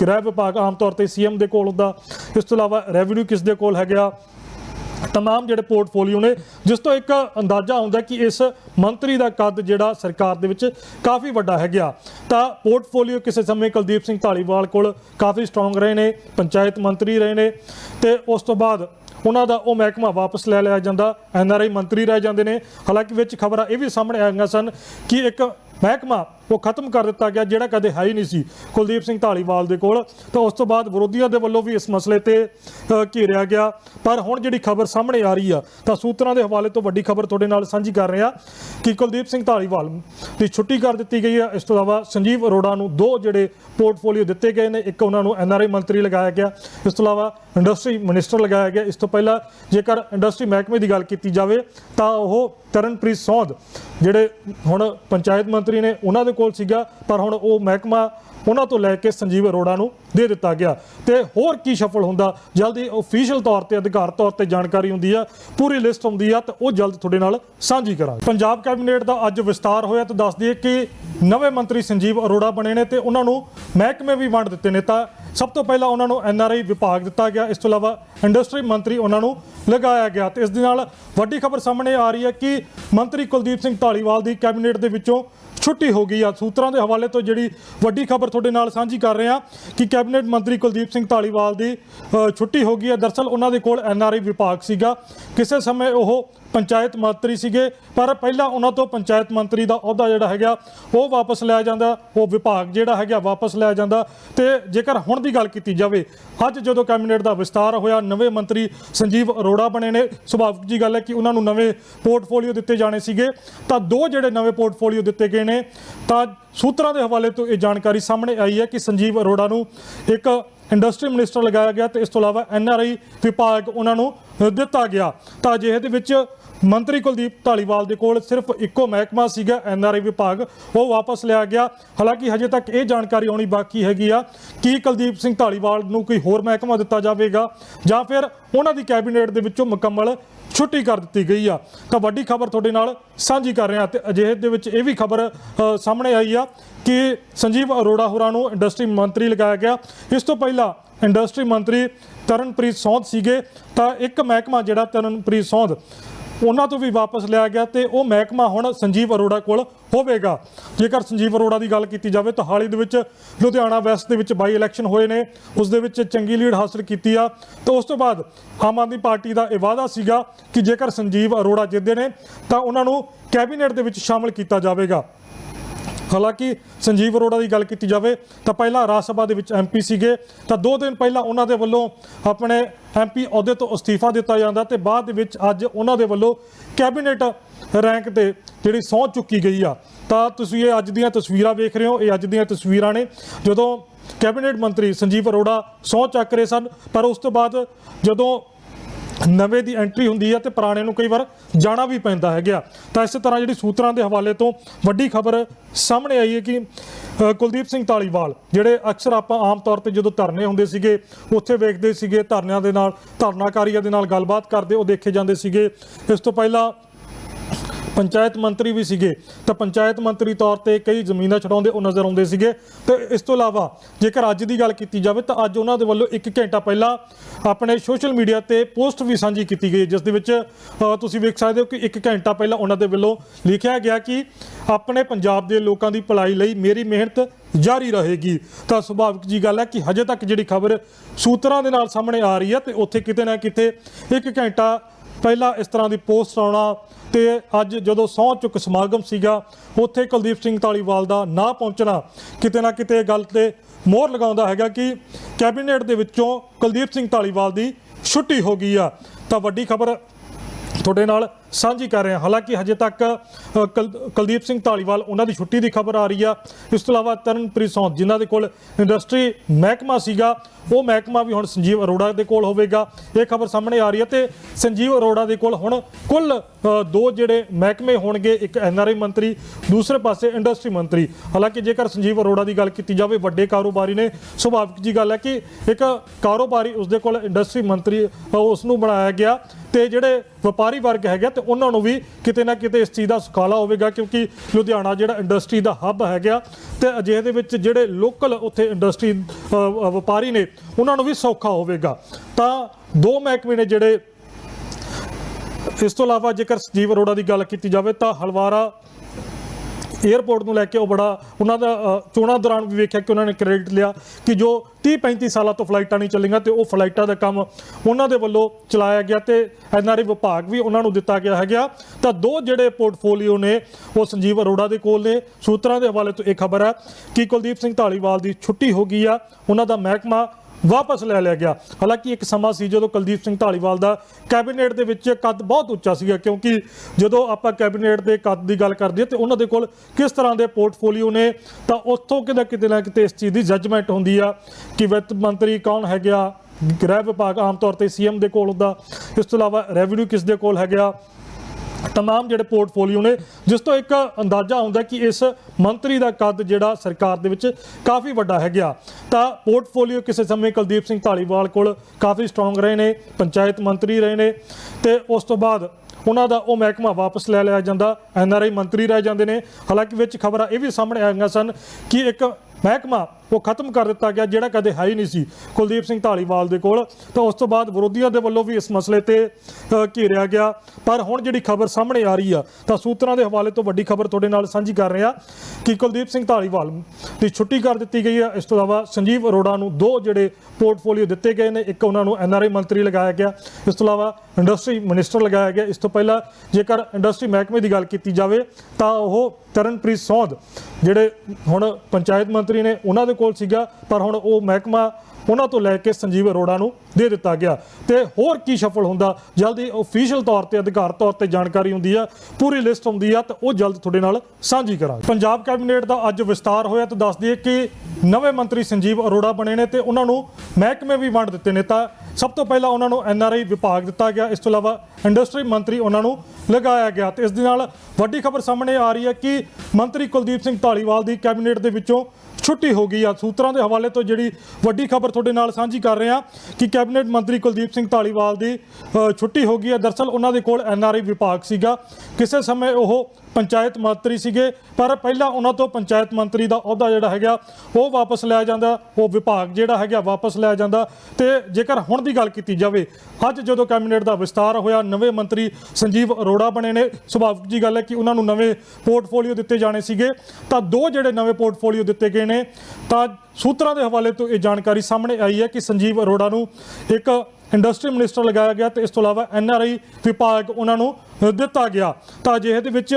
Speaker 1: ਗ੍ਰਹਿ ਵਿਭਾਗ ਆਮ ਤੌਰ ਤੇ ਸੀਐਮ ਦੇ ਕੋਲ ਹੁੰਦਾ। ਇਸ ਤੋਂ ਇਲਾਵਾ ਰੈਵਨਿਊ ਕਿਸ ਦੇ ਕੋਲ ਹੈਗਾ ਤਮਾਮ ਜਿਹੜੇ ਪੋਰਟਫੋਲੀਓ ਨੇ, ਜਿਸ ਤੋਂ ਇੱਕ ਅੰਦਾਜ਼ਾ ਆਉਂਦਾ ਕਿ ਇਸ ਮੰਤਰੀ ਦਾ ਕੱਦ ਜਿਹੜਾ ਸਰਕਾਰ ਦੇ ਵਿੱਚ ਕਾਫੀ ਵੱਡਾ ਹੈਗਾ। ਤਾਂ ਪੋਰਟਫੋਲੀਓ ਕਿਸੇ ਸਮੇਂ ਕੁਲਦੀਪ ਸਿੰਘ ਢਾਲੀਵਾਲ ਕੋਲ ਕਾਫੀ ਸਟਰੋਂਗ ਰਹੇ ਨੇ, ਪੰਚਾਇਤ ਮੰਤਰੀ ਰਹੇ ਨੇ, ਤੇ ਉਸ ਤੋਂ ਬਾਅਦ ਉਹਨਾਂ ਦਾ ਉਹ ਮਹਿਕਮਾ ਵਾਪਸ ਲੈ ਲਿਆ ਜਾਂਦਾ ਐਨਆਰਆਈ ਮੰਤਰੀ ਰਹਿ ਜਾਂਦੇ ਨੇ। ਹਾਲਾਂਕਿ ਵਿੱਚ ਖਬਰਾਂ ਇਹ ਵੀ ਸਾਹਮਣੇ ਆਈਆਂ ਸਨ ਕਿ ਇੱਕ ਮਹਿਕਮਾ ਉਹ ਖਤਮ ਕਰ ਦਿੱਤਾ ਗਿਆ, ਜਿਹੜਾ ਕਦੇ ਹੈ ਹੀ ਨਹੀਂ ਸੀ ਕੁਲਦੀਪ ਸਿੰਘ ਢਾਲੀਵਾਲ ਦੇ ਕੋਲ। ਤਾਂ ਉਸ ਤੋਂ ਬਾਅਦ ਵਿਰੋਧੀਆਂ ਦੇ ਵੱਲੋਂ ਵੀ ਇਸ ਮਸਲੇ ਤੇ ਘੇਰਿਆ ਗਿਆ। ਪਰ ਹੁਣ ਜਿਹੜੀ ਖਬਰ ਸਾਹਮਣੇ ਆ ਰਹੀ ਆ, ਤਾਂ ਸੂਤਰਾਂ ਦੇ ਹਵਾਲੇ ਤੋਂ ਵੱਡੀ ਖਬਰ ਤੁਹਾਡੇ ਨਾਲ ਸਾਂਝੀ ਕਰ ਰਿਹਾ ਕਿ ਕੁਲਦੀਪ ਸਿੰਘ ਢਾਲੀਵਾਲ ਦੀ ਛੁੱਟੀ ਕਰ ਦਿੱਤੀ ਗਈ ਹੈ। ਇਸ ਤੋਂ ਇਲਾਵਾ ਸੰਜੀਵ ਅਰੋੜਾ ਨੂੰ ਦੋ ਜਿਹੜੇ ਪੋਰਟਫੋਲੀਓ ਦਿੱਤੇ ਗਏ ਨੇ, ਇੱਕ ਉਹਨਾਂ ਨੂੰ ਐਨਆਰਆਈ ਮੰਤਰੀ ਲਗਾਇਆ ਗਿਆ। ਇਸ ਤੋਂ ਇਲਾਵਾ ਇੰਡਸਟਰੀ ਮਿਨਿਸਟਰ ਲਗਾਇਆ ਗਿਆ। ਇਸ ਤੋਂ ਪਹਿਲਾਂ ਜੇਕਰ ਇੰਡਸਟਰੀ ਮਹਿਕਮੇ ਦੀ ਗੱਲ ਕੀਤੀ ਜਾਵੇ, ਤਾਂ ਉਹ ਤਰਨਪ੍ਰੀਤ ਸੌਦ, ਜਿਹੜੇ ਹੁਣ ਪੰਚਾਇਤ ਮੰਤਰੀ ਨੇ, ਉਹਨਾਂ ਦੇ ਕੋਲ ਸੀਗਾ, ਪਰ ਹੁਣ ਉਹ ਮਹਿਕਮਾ ਉਹਨਾਂ ਤੋਂ ਲੈ ਕੇ ਸੰਜੀਵ ਅਰੋੜਾ ਨੂੰ ਦੇ ਦਿੱਤਾ ਗਿਆ। ਤੇ ਹੋਰ ਕੀ ਸਫਲ ਹੁੰਦਾ? ਜਲਦੀ ਅਫੀਸ਼ੀਅਲ ਤੌਰ ਤੇ, ਅਧਿਕਾਰ ਤੌਰ ਤੇ ਜਾਣਕਾਰੀ ਹੁੰਦੀ ਆ। ਪੂਰੀ ਲਿਸਟ ਹੁੰਦੀ ਆ ਤਾਂ ਉਹ ਜਲਦ ਤੁਹਾਡੇ ਨਾਲ ਸਾਂਝੀ ਕਰਾਂਗੇ। ਪੰਜਾਬ ਕੈਬਨਿਟ ਦਾ ਅੱਜ ਵਿਸਤਾਰ ਹੋਇਆ ਤਾਂ ਦੱਸ ਦਈਏ ਕਿ ਨਵੇਂ ਮੰਤਰੀ ਸੰਜੀਵ ਅਰੋੜਾ ਬਣੇ ਨੇ ਤੇ ਉਹਨਾਂ ਨੂੰ ਮਹਿਕਮੇ ਵੀ ਵੰਡ ਦਿੱਤੇ ਨੇ ਤਾਂ ਸਭ ਤੋਂ ਪਹਿਲਾਂ ਉਹਨਾਂ ਨੂੰ ਐਨਆਰਆਈ ਵਿਭਾਗ ਦਿੱਤਾ ਗਿਆ। ਇਸ ਤੋਂ ਇਲਾਵਾ ਇੰਡਸਟਰੀ ਮੰਤਰੀ ਉਹਨਾਂ ਨੂੰ ਲਗਾਇਆ ਗਿਆ ਤੇ ਇਸ ਦੇ ਨਾਲ ਵੱਡੀ ਖਬਰ ਸਾਹਮਣੇ ਆ ਰਹੀ ਹੈ ਕਿ ਮੰਤਰੀ ਕੁਲਦੀਪ ਸਿੰਘ ਢਾਲੀਵਾਲ ਦੀ ਕੈਬਨਿਟ ਦੇ ਵਿੱਚੋਂ ਛੁੱਟੀ ਹੋ ਗਈ ਆ। ਸੂਤਰਾਂ ਦੇ ਹਵਾਲੇ ਤੋਂ ਜਿਹੜੀ ਵੱਡੀ ਖਬਰ ਤੁਹਾਡੇ ਨਾਲ ਸਾਂਝੀ ਕਰ ਰਹੇ ਹਾਂ ਕਿ ਕੈਬਨਿਟ ਮੰਤਰੀ ਕੁਲਦੀਪ ਸਿੰਘ ਢਾਲੀਵਾਲ ਦੀ ਛੁੱਟੀ ਹੋ ਗਈ ਹੈ। ਦਰਸਲ ਉਹਨਾਂ ਦੇ ਕੋਲ ਐਨਆਰਆਈ ਵਿਭਾਗ ਸੀਗਾ। ਕਿਸੇ ਸਮੇਂ ਉਹ ਪੰਚਾਇਤ ਮੰਤਰੀ ਸੀਗੇ, ਪਰ ਪਹਿਲਾਂ ਉਹਨਾਂ ਤੋਂ ਪੰਚਾਇਤ ਮੰਤਰੀ ਦਾ ਅਹੁਦਾ ਜਿਹੜਾ ਹੈਗਾ, ਉਹ ਵਾਪਸ ਲਿਆ ਜਾਂਦਾ, ਉਹ ਵਿਭਾਗ ਜਿਹੜਾ ਹੈਗਾ ਵਾਪਸ ਲਿਆ ਜਾਂਦਾ। ਤੇ ਜੇਕਰ ਹੁਣ ਦੀ ਗੱਲ ਕੀਤੀ ਜਾਵੇ, ਅੱਜ ਜਦੋਂ ਕੈਬਨਿਟ ਦਾ ਵਿਸਤਾਰ ਹੋਇਆ, ਨਵੇਂ ਮੰਤਰੀ ਸੰਜੀਵ ਅਰੋੜਾ ਬਣੇ ਨੇ। ਸੁਭਾਵਿਕ ਜੀ ਗੱਲ ਹੈ ਕਿ ਉਹਨਾਂ ਨੂੰ ਨਵੇਂ ਪੋਰਟਫੋਲੀਓ ਦਿੱਤੇ ਜਾਣੇ ਸੀਗੇ। ਤਾਂ ਦੋ ਜਿਹੜੇ ਨਵੇਂ ਪੋਰਟਫੋਲੀਓ ਦਿੱਤੇ ਗਏ ਨੇ, ਤਾਂ ਸੂਤਰਾਂ ਦੇ ਹਵਾਲੇ ਤੋਂ ਇਹ ਜਾਣਕਾਰੀ ਸਾਹਮਣੇ ਆਈ ਹੈ ਕਿ ਸੰਜੀਵ ਅਰੋੜਾ ਨੂੰ ਇੱਕ ਇੰਡਸਟਰੀ ਮਿਨਿਸਟਰ ਲਗਾਇਆ ਗਿਆ ਤੇ ਇਸ ਤੋਂ ਇਲਾਵਾ ਐਨਆਰਆਈ ਵਿਭਾਗ ਉਹਨਾਂ ਨੂੰ ਦਿੱਤਾ ਗਿਆ। ਤਾਂ ਅਜਿਹੇ ਦੇ ਵਿੱਚ ਮੰਤਰੀ ਕੁਲਦੀਪ ਢਾਲੀਵਾਲ ਦੇ ਕੋਲ ਸਿਰਫ ਇੱਕੋ ਮਹਿਕਮਾ ਸੀਗਾ ਐਨਆਰਆਈ ਵਿਭਾਗ। ਉਹ ਵਾਪਸ ਲਿਆ ਗਿਆ। ਹਾਲਾਂਕਿ ਹਜੇ ਤੱਕ ਇਹ ਜਾਣਕਾਰੀ ਆਉਣੀ ਬਾਕੀ ਹੈਗੀ ਆ ਕਿ ਕੁਲਦੀਪ ਸਿੰਘ ਢਾਲੀਵਾਲ ਨੂੰ ਕੋਈ ਹੋਰ ਮਹਿਕਮਾ ਦਿੱਤਾ ਜਾਵੇਗਾ ਜਾਂ ਫਿਰ ਉਹਨਾਂ ਦੀ ਕੈਬਨਿਟ ਦੇ ਵਿੱਚੋਂ ਮੁਕੰਮਲ ਛੁੱਟੀ ਕਰ ਦਿੱਤੀ ਗਈ ਆ। ਤਾਂ ਵੱਡੀ ਖਬਰ ਤੁਹਾਡੇ ਨਾਲ ਸਾਂਝੀ ਕਰ ਰਿਹਾ ਹਾਂ ਤੇ ਅਜਿਹੇ ਦੇ ਵਿੱਚ ਇਹ ਵੀ ਖਬਰ ਸਾਹਮਣੇ ਆਈ ਆ ਕਿ ਸੰਜੀਵ ਅਰੋੜਾ ਹੋਰਾਂ ਨੂੰ ਇੰਡਸਟਰੀ ਮੰਤਰੀ ਲਗਾਇਆ ਗਿਆ। ਇਸ ਤੋਂ ਪਹਿਲਾਂ ਇੰਡਸਟਰੀ ਮੰਤਰੀ ਤਰਨਪ੍ਰੀਤ ਸੌਂਦ ਸੀਗੇ। ਤਾਂ ਇੱਕ ਮਹਿਕਮਾ ਜਿਹੜਾ ਤਰਨਪ੍ਰੀਤ ਸੌਂਦ ਉਹਨਾਂ ਤੋਂ ਵੀ ਵਾਪਸ ਲਿਆ ਗਿਆ ਤੇ ਉਹ ਮਹਿਕਮਾ ਹੁਣ ਸੰਜੀਵ ਅਰੋੜਾ ਕੋਲ ਹੋਵੇਗਾ। ਜੇਕਰ ਸੰਜੀਵ ਅਰੋੜਾ ਦੀ ਗੱਲ ਕੀਤੀ ਜਾਵੇ ਤਾਂ ਹਾਲ ਹੀ ਦੇ ਵਿੱਚ ਲੁਧਿਆਣਾ ਵੈਸਟ ਦੇ ਵਿੱਚ ਬਾਈ ਇਲੈਕਸ਼ਨ ਹੋਏ ਨੇ। ਉਸ ਦੇ ਵਿੱਚ ਚੰਗੀ ਲੀਡ ਹਾਸਲ ਕੀਤੀ ਆ। ਤੇ ਉਸ ਤੋਂ ਬਾਅਦ ਆਮ ਆਦਮੀ ਪਾਰਟੀ ਦਾ ਇਹ ਵਾਅਦਾ ਸੀਗਾ ਕਿ ਜੇਕਰ ਸੰਜੀਵ ਅਰੋੜਾ ਜਿੱਤਦੇ ਨੇ ਤਾਂ ਉਹਨਾਂ ਨੂੰ ਕੈਬਨਿਟ ਦੇ ਵਿੱਚ ਸ਼ਾਮਲ ਕੀਤਾ ਜਾਵੇਗਾ। ਹਾਲਾਂਕਿ ਸੰਜੀਵ ਅਰੋੜਾ ਦੀ ਗੱਲ ਕੀਤੀ ਜਾਵੇ ਤਾਂ ਪਹਿਲਾਂ ਰਾਜ ਸਭਾ ਦੇ ਵਿੱਚ ਐਮਪੀ ਸੀਗੇ, ਤਾਂ ਦੋ ਦਿਨ ਪਹਿਲਾਂ ਉਹਨਾਂ ਦੇ ਵੱਲੋਂ ਆਪਣੇ ਐਮਪੀ ਅਹੁਦੇ ਤੋਂ ਅਸਤੀਫਾ ਦਿੱਤਾ ਜਾਂਦਾ ਤੇ ਬਾਅਦ ਦੇ ਵਿੱਚ ਅੱਜ ਉਹਨਾਂ ਦੇ ਵੱਲੋਂ ਕੈਬਨਿਟ ਰੈਂਕ ਤੇ ਜਿਹੜੀ ਸਹੁੰ ਚੁੱਕੀ ਗਈ ਆ। ਤਾਂ ਤੁਸੀਂ ਇਹ ਅੱਜ ਦੀਆਂ ਤਸਵੀਰਾਂ ਵੇਖ ਰਹੇ ਹੋ, ਇਹ ਅੱਜ ਦੀਆਂ ਤਸਵੀਰਾਂ ਨੇ। ਜਦੋਂ ਕੈਬਨਿਟ ਮੰਤਰੀ ਸੰਜੀਵ ਅਰੋੜਾ ਸਹੁੰ ਚੱਕ ਰਹੇ ਸਨ, ਪਰ ਉਸ ਤੋਂ ਬਾਅਦ ਜਦੋਂ ਨਵੇਂ ਦੀ ਐਂਟਰੀ ਹੁੰਦੀ ਹੈ ਤੇ ਪੁਰਾਣੇ ਨੂੰ ਕਈ ਵਾਰ ਜਾਣਾ ਵੀ ਪੈਂਦਾ ਹੈਗਾ। ਤਾਂ ਇਸੇ ਤਰ੍ਹਾਂ ਜਿਹੜੀ ਸੂਤਰਾਂ ਦੇ ਹਵਾਲੇ ਤੋਂ ਵੱਡੀ ਖਬਰ ਸਾਹਮਣੇ ਆਈ ਹੈ ਕਿ ਕੁਲਦੀਪ ਸਿੰਘ ਢਾਲੀਵਾਲ ਜਿਹੜੇ ਅਕਸਰ ਆਪਾਂ ਆਮ ਤੌਰ ਤੇ ਜਦੋਂ ਧਰਨੇ ਹੁੰਦੇ ਸੀਗੇ, ਉੱਥੇ ਵੇਖਦੇ ਸੀਗੇ, ਧਰਨਿਆਂ ਦੇ ਨਾਲ, ਧਰਨਾਕਾਰੀਆਂ ਦੇ ਨਾਲ ਗੱਲਬਾਤ ਕਰਦੇ, ਉਹ ਦੇਖੇ ਜਾਂਦੇ ਸੀਗੇ। ਇਸ ਤੋਂ ਪਹਿਲਾਂ ਪੰਚਾਇਤ ਮੰਤਰੀ ਵੀ ਸੀਗੇ, ਤਾਂ ਪੰਚਾਇਤ ਮੰਤਰੀ ਤੌਰ ਤੇ ਕਈ ਜ਼ਮੀਨਾਂ ਛਡਾਉਂਦੇ ਉਹ ਨਜ਼ਰ ਆਉਂਦੇ ਸੀਗੇ। ਤੇ ਇਸ ਤੋਂ ਇਲਾਵਾ ਜੇਕਰ ਅੱਜ ਦੀ ਗੱਲ ਕੀਤੀ ਜਾਵੇ, ਤਾਂ ਅੱਜ ਉਹਨਾਂ ਦੇ ਵੱਲੋਂ 1 ਘੰਟਾ ਪਹਿਲਾਂ ਆਪਣੇ ਸੋਸ਼ਲ ਮੀਡੀਆ ਤੇ ਪੋਸਟ ਵੀ ਸਾਂਝੀ ਕੀਤੀ ਗਈ, ਜਿਸ ਦੇ ਵਿੱਚ ਤੁਸੀਂ ਵੇਖ ਸਕਦੇ ਹੋ ਕਿ 1 ਘੰਟਾ ਪਹਿਲਾਂ ਉਹਨਾਂ ਦੇ ਵੱਲੋਂ ਲਿਖਿਆ ਗਿਆ ਕਿ ਆਪਣੇ ਪੰਜਾਬ ਦੇ ਲੋਕਾਂ ਦੀ ਭਲਾਈ ਲਈ ਮੇਰੀ ਮਿਹਨਤ ਜਾਰੀ ਰਹੇਗੀ। ਤਾਂ ਸੁਭਾਵਿਕ ਜੀ ਗੱਲ ਹੈ ਕਿ ਹਜੇ ਤੱਕ ਜਿਹੜੀ ਖਬਰ ਸੂਤਰਾਂ ਦੇ ਨਾਲ ਸਾਹਮਣੇ ਆ ਰਹੀ ਹੈ, ਤੇ ਉੱਥੇ ਕਿਤੇ ਨਾ ਕਿਤੇ 1 ਘੰਟਾ ਪਹਿਲਾਂ ਇਸ ਤਰ੍ਹਾਂ ਦੀ ਪੋਸਟ ਆਉਣਾ ਤੇ ਅੱਜ ਜਦੋਂ ਸਹੁੰ ਚੁੱਕ ਸਮਾਗਮ ਸੀਗਾ, ਉੱਥੇ ਕੁਲਦੀਪ ਸਿੰਘ ਧਾਲੀਵਾਲ ਦਾ ਨਾ ਪਹੁੰਚਣਾ, ਕਿਤੇ ਨਾ ਕਿਤੇ ਇਹ ਗੱਲ ਤੇ ਮੋਹਰ ਲਗਾਉਂਦਾ ਹੈਗਾ ਕਿ ਕੈਬਨਿਟ ਦੇ ਵਿੱਚੋਂ ਕੁਲਦੀਪ ਸਿੰਘ ਧਾਲੀਵਾਲ ਦੀ ਛੁੱਟੀ ਹੋ ਗਈ ਆ। ਤਾਂ ਵੱਡੀ ਖਬਰ ਤੁਹਾਡੇ ਨਾਲ ਸਾਂਝੀ ਕਰ ਰਹੇ ਹਾਂ। ਹਾਲਾਂਕਿ ਹਜੇ ਤੱਕ ਅ, ਕੁਲਦੀਪ ਸਿੰਘ ਧਾਲੀਵਾਲ ਉਹਨਾਂ ਦੀ ਛੁੱਟੀ ਦੀ ਖਬਰ ਆ ਰਹੀ ਆ। ਇਸ ਤੋਂ ਇਲਾਵਾ ਤਰਨਪ੍ਰੀਤ ਸੌਂਦ ਜਿਨ੍ਹਾਂ ਦੇ ਕੋਲ ਇੰਡਸਟਰੀ ਮਹਿਕਮਾ ਸੀਗਾ ਉਹ ਮਹਿਕਮਾ ਵੀ ਹੁਣ ਸੰਜੀਵ ਅਰੋੜਾ ਦੇ ਕੋਲ ਹੋਵੇਗਾ। ਇਹ ਖਬਰ ਸਾਹਮਣੇ ਆ ਰਹੀ ਹੈ ਤੇ ਸੰਜੀਵ ਅਰੋੜਾ ਦੇ ਕੋਲ ਹੁਣ ਕੁੱਲ ਦੋ ਜਿਹੜੇ ਮਹਿਕਮੇ ਹੋਣਗੇ ਇੱਕ ਐਨਆਰਆਈ ਮੰਤਰੀ ਦੂਸਰੇ ਪਾਸੇ ਇੰਡਸਟਰੀ ਮੰਤਰੀ। ਹਾਲਾਂਕਿ ਜੇਕਰ ਸੰਜੀਵ ਅਰੋੜਾ ਦੀ ਗੱਲ ਕੀਤੀ ਜਾਵੇ ਵੱਡੇ ਕਾਰੋਬਾਰੀ ਨੇ ਸੁਭਾਵਿਕ ਜੀ ਗੱਲ ਹੈ ਕਿ ਇੱਕ ਕਾਰੋਬਾਰੀ ਉਸਦੇ ਕੋਲ ਇੰਡਸਟਰੀ ਮੰਤਰੀ ਉਸ ਨੂੰ ਬਣਾਇਆ ਗਿਆ ਤੇ ਜਿਹੜੇ ਵਪਾਰੀ ਵਰਗ ਹੈਗਾ ਤੇ ਉਹਨਾਂ ਨੂੰ ਵੀ ਕਿਤੇ ਨਾ ਕਿਤੇ ਇਸ ਚੀਜ਼ ਦਾ ਸੁਖਾਲਾ ਹੋਵੇਗਾ, ਕਿਉਂਕਿ ਲੁਧਿਆਣਾ ਜਿਹੜਾ ਇੰਡਸਟਰੀ ਦਾ ਹੱਬ ਹੈਗਾ ਤੇ ਅਜਿਹੇ ਦੇ ਵਿੱਚ ਜਿਹੜੇ ਲੋਕਲ ਉੱਥੇ ਇੰਡਸਟਰੀ ਵਪਾਰੀ ਨੇ, ਉਹਨਾਂ ਨੂੰ ਵੀ ਸੌਖਾ ਹੋਵੇਗਾ। ਤਾਂ ਦੋ ਮਹਿਕਮੇ ਨੇ ਜਿਹੜੇ ਇਸ ਤੋਂ ਇਲਾਵਾ ਜੇਕਰ ਸੰਜੀਵ ਅਰੋੜਾ ਦੀ ਗੱਲ ਕੀਤੀ ਜਾਵੇ ਤਾਂ ਹਲਵਾਰਾ 에ਅਰਪੋਰਟ ਨੂੰ ਲੈ ਕੇ ਉਹ ਬੜਾ, ਉਹਨਾਂ ਦਾ ਚੋਣਾਂ ਦੌਰਾਨ ਵੀ ਵੇਖਿਆ ਕਿ ਉਹਨਾਂ ਨੇ ਕ੍ਰੈਡਿਟ ਲਿਆ ਕਿ ਜੋ 30 35 ਸਾਲਾਂ ਤੋਂ ਫਲਾਈਟਾਂ ਨਹੀਂ ਚੱਲੀਆਂ ਤੇ ਉਹ ਫਲਾਈਟਾਂ ਦਾ ਕੰਮ ਉਹਨਾਂ ਦੇ ਵੱਲੋਂ ਚਲਾਇਆ ਗਿਆ ਤੇ ਐਨਆਰਆਈ ਵਿਭਾਗ ਵੀ ਉਹਨਾਂ ਨੂੰ ਦਿੱਤਾ ਗਿਆ ਹੈਗਾ। ਤਾਂ ਦੋ ਜਿਹੜੇ ਪੋਰਟਫੋਲੀਓ ਨੇ, ਉਹ ਸੰਜੀਵ ਅਰੋੜਾ ਦੇ ਕੋਲ ਨੇ। ਸੂਤਰਾਂ ਦੇ ਹਵਾਲੇ ਤੋਂ ਇਹ ਖਬਰ ਹੈ ਕਿ ਕੁਲਦੀਪ ਸਿੰਘ ਢਾਲੀਵਾਲ ਦੀ ਛੁੱਟੀ ਹੋ ਗਈ ਆ। ਉਹਨਾਂ ਦਾ ਮਹਿਕਮਾ ਵਾਪਸ ਲੈ ਲਿਆ ਗਿਆ। ਹਾਲਾਂਕਿ ਇੱਕ ਸਮਾਂ ਸੀ ਜਦੋਂ ਕੁਲਦੀਪ ਸਿੰਘ ਢਾਲੀਵਾਲ ਦਾ ਕੈਬਨਿਟ ਦੇ ਵਿੱਚ ਕੱਦ ਬਹੁਤ ਉੱਚਾ ਸੀਗਾ, ਕਿਉਂਕਿ ਜਦੋਂ ਆਪਾਂ ਕੈਬਨਿਟ ਦੇ ਕੱਦ ਦੀ ਗੱਲ ਕਰਦੇ ਹਾਂ ਤੇ ਉਹਨਾਂ ਦੇ ਕੋਲ ਕਿਸ ਤਰ੍ਹਾਂ ਦੇ ਪੋਰਟਫੋਲੀਓ ਨੇ, ਤਾਂ ਉੱਥੋਂ ਕਿਤੇ ਕਿਤੇ ਨਾ ਕਿਤੇ ਇਸ ਚੀਜ਼ ਦੀ ਜੱਜਮੈਂਟ ਹੁੰਦੀ ਆ ਕਿ ਵਿੱਤ ਮੰਤਰੀ ਕੌਣ ਹੈਗਾ ਗ੍ਰਹਿ ਵਿਭਾਗ ਆਮ ਤੌਰ ਤੇ ਸੀਐਮ ਦੇ ਕੋਲ ਹੁੰਦਾ, ਇਸ ਤੋਂ ਇਲਾਵਾ ਰੈਵਨਿਊ ਕਿਸ ਦੇ ਕੋਲ ਹੈਗਾ ਤਮਾਮ ਜਿਹੜੇ ਪੋਰਟਫੋਲੀਓ ਨੇ ਜਿਸ ਤੋਂ ਇੱਕ ਅੰਦਾਜ਼ਾ ਆਉਂਦਾ ਕਿ ਇਸ ਮੰਤਰੀ ਦਾ ਕੱਦ ਜਿਹੜਾ ਸਰਕਾਰ ਦੇ ਵਿੱਚ ਕਾਫੀ ਵੱਡਾ ਹੈਗਾ ਤਾਂ ਪੋਰਟਫੋਲੀਓ ਕਿਸੇ ਸਮੇਂ ਕੁਲਦੀਪ ਸਿੰਘ ਢਾਲੀਵਾਲ ਕੋਲ ਕਾਫੀ ਸਟਰੋਂਗ ਰਹੇ ਨੇ ਪੰਚਾਇਤ ਮੰਤਰੀ ਰਹੇ ਨੇ ਤੇ ਉਸ ਤੋਂ ਬਾਅਦ ਉਹਨਾਂ ਦਾ ਉਹ ਮਹਿਕਮਾ ਵਾਪਸ ਲੈ ਲਿਆ ਜਾਂਦਾ ਐਨਆਰਆਈ ਮੰਤਰੀ ਰਹਿ ਜਾਂਦੇ ਨੇ ਹਾਲਾਂਕਿ ਵਿੱਚ ਖਬਰਾਂ ਇਹ ਵੀ ਸਾਹਮਣੇ ਆਈਆਂ ਸਨ ਕਿ ਇੱਕ ਮਹਿਕਮਾ ਉਹ ਖਤਮ ਕਰ ਦਿੱਤਾ ਗਿਆ, ਜਿਹੜਾ ਕਦੇ ਹੈ ਹੀ ਨਹੀਂ ਸੀ ਕੁਲਦੀਪ ਸਿੰਘ ਢਾਲੀਵਾਲ ਦੇ ਕੋਲ। ਤਾਂ ਉਸ ਤੋਂ ਬਾਅਦ ਵਿਰੋਧੀਆਂ ਦੇ ਵੱਲੋਂ ਵੀ ਇਸ ਮਸਲੇ ਤੇ ਘੇਰਿਆ ਗਿਆ। ਪਰ ਹੁਣ ਜਿਹੜੀ ਖਬਰ ਸਾਹਮਣੇ ਆ ਰਹੀ ਆ, ਤਾਂ ਸੂਤਰਾਂ ਦੇ ਹਵਾਲੇ ਤੋਂ ਵੱਡੀ ਖਬਰ ਤੁਹਾਡੇ ਨਾਲ ਸਾਂਝੀ ਕਰ ਰਿਹਾ ਕਿ ਕੁਲਦੀਪ ਸਿੰਘ ਢਾਲੀਵਾਲ ਦੀ ਛੁੱਟੀ ਕਰ ਦਿੱਤੀ ਗਈ ਹੈ ਇਸ ਤੋਂ ਇਲਾਵਾ ਸੰਜੀਵ ਅਰੋੜਾ ਨੂੰ ਦੋ ਜਿਹੜੇ ਪੋਰਟਫੋਲੀਓ ਦਿੱਤੇ ਗਏ ਨੇ, ਇੱਕ ਉਹਨਾਂ ਨੂੰ ਐਨਆਰਆਈ ਮੰਤਰੀ ਲਗਾਇਆ ਗਿਆ। ਇਸ ਤੋਂ ਇਲਾਵਾ ਇੰਡਸਟਰੀ ਮਿਨਿਸਟਰ ਲਗਾਇਆ ਗਿਆ। ਇਸ ਤੋਂ ਪਹਿਲਾਂ ਜੇਕਰ ਇੰਡਸਟਰੀ ਮਹਿਕਮੇ ਦੀ ਗੱਲ ਕੀਤੀ ਜਾਵੇ, ਤਾਂ ਉਹ ਤਰਨਪ੍ਰੀਤ ਸੌਂਦ, ਜਿਹੜੇ ਹੁਣ ਪੰਚਾਇਤ ਮੰਤਰੀ ਨੇ, ਉਹਨਾਂ ਦੇ ਕੋਲ ਸੀਗਾ, ਪਰ ਹੁਣ ਉਹ ਮਹਿਕਮਾ ਉਹਨਾਂ ਤੋਂ ਲੈ ਕੇ ਸੰਜੀਵ ਅਰੋੜਾ ਨੂੰ ਦੇ ਦਿੱਤਾ ਗਿਆ। ਤੇ ਹੋਰ ਕੀ ਸਫਲ ਹੁੰਦਾ? ਜਲਦੀ ਅਫੀਸ਼ੀਅਲ ਤੌਰ ਤੇ, ਅਧਿਕਾਰ ਤੌਰ ਤੇ ਜਾਣਕਾਰੀ ਹੁੰਦੀ ਆ। ਪੂਰੀ ਲਿਸਟ ਹੁੰਦੀ ਆ ਤਾਂ ਉਹ ਜਲਦ ਤੁਹਾਡੇ ਨਾਲ ਸਾਂਝੀ ਕਰਾਂਗੇ। ਪੰਜਾਬ ਕੈਬਨਿਟ ਦਾ ਅੱਜ ਵਿਸਤਾਰ ਹੋਇਆ ਤਾਂ ਦੱਸ ਦਈਏ ਕਿ ਨਵੇਂ ਮੰਤਰੀ ਸੰਜੀਵ ਅਰੋੜਾ ਬਣੇ ਨੇ ਤੇ ਉਹਨਾਂ ਨੂੰ ਮਹਿਕਮੇ ਵੀ ਵੰਡ ਦਿੱਤੇ ਨੇ ਤਾਂ ਸਭ ਤੋਂ ਪਹਿਲਾਂ ਉਹਨਾਂ ਨੂੰ ਐਨਆਰਆਈ ਵਿਭਾਗ ਦਿੱਤਾ ਗਿਆ। ਇਸ ਤੋਂ ਇਲਾਵਾ ਇੰਡਸਟਰੀ ਮੰਤਰੀ ਉਹਨਾਂ ਨੂੰ ਲਗਾਇਆ ਗਿਆ ਤੇ ਇਸ ਦੇ ਨਾਲ ਵੱਡੀ ਖਬਰ ਸਾਹਮਣੇ ਆ ਰਹੀ ਹੈ ਕਿ ਮੰਤਰੀ ਕੁਲਦੀਪ ਸਿੰਘ ਢਾਲੀਵਾਲ ਦੀ ਕੈਬਨਿਟ ਦੇ ਵਿੱਚੋਂ ਛੁੱਟੀ ਹੋ ਗਈ ਆ। ਸੂਤਰਾਂ ਦੇ ਹਵਾਲੇ ਤੋਂ ਜਿਹੜੀ ਵੱਡੀ ਖਬਰ ਤੁਹਾਡੇ ਨਾਲ ਸਾਂਝੀ ਕਰ ਰਹੇ ਹਾਂ ਕਿ ਕੈਬਨਿਟ ਮੰਤਰੀ ਕੁਲਦੀਪ ਸਿੰਘ ਧਾਲੀਵਾਲ ਦੀ ਛੁੱਟੀ ਹੋ ਗਈ ਹੈ। ਦਰਸਲ ਉਹਨਾਂ ਦੇ ਕੋਲ ਐਨਆਰਆਈ ਵਿਭਾਗ ਸੀਗਾ। ਕਿਸੇ ਸਮੇਂ ਉਹ ਪੰਚਾਇਤ ਮੰਤਰੀ ਸੀਗੇ, ਪਰ ਪਹਿਲਾਂ ਉਹਨਾਂ ਤੋਂ ਪੰਚਾਇਤ ਮੰਤਰੀ ਦਾ ਅਹੁਦਾ ਜਿਹੜਾ ਹੈਗਾ, ਉਹ ਵਾਪਸ ਲਿਆ ਜਾਂਦਾ, ਉਹ ਵਿਭਾਗ ਜਿਹੜਾ ਹੈਗਾ ਵਾਪਸ ਲਿਆ ਜਾਂਦਾ। ਤੇ ਜੇਕਰ ਹੁਣ ਦੀ ਗੱਲ ਕੀਤੀ ਜਾਵੇ, ਅੱਜ ਜਦੋਂ ਕੈਬਨਿਟ ਦਾ ਵਿਸਤਾਰ ਹੋਇਆ, ਨਵੇਂ ਮੰਤਰੀ ਸੰਜੀਵ ਅਰੋੜਾ ਬਣੇ ਨੇ। ਸੁਭਾਵਿਕ ਜੀ ਗੱਲ ਹੈ ਕਿ ਉਹਨਾਂ ਨੂੰ ਨਵੇਂ ਪੋਰਟਫੋਲੀਓ ਦਿੱਤੇ ਜਾਣੇ ਸੀਗੇ। ਤਾਂ ਦੋ ਜਿਹੜੇ ਨਵੇਂ ਪੋਰਟਫੋਲੀਓ ਦਿੱਤੇ ਗਏ ਨੇ, ਤਾਂ ਸੂਤਰਾਂ ਦੇ ਹਵਾਲੇ ਤੋਂ ਇਹ ਜਾਣਕਾਰੀ ਸਾਹਮਣੇ ਆਈ ਹੈ ਕਿ ਸੰਜੀਵ ਅਰੋੜਾ ਨੂੰ ਇੱਕ ਇੰਡਸਟਰੀ ਮਿਨਿਸਟਰ ਲਗਾਇਆ ਗਿਆ ਤੇ ਇਸ ਤੋਂ ਇਲਾਵਾ ਐਨਆਰਆਈ ਵਿਭਾਗ ਉਹਨਾਂ ਨੂੰ ਦਿੱਤਾ ਗਿਆ। ਤਾਂ ਅਜਿਹੇ ਦੇ ਵਿੱਚ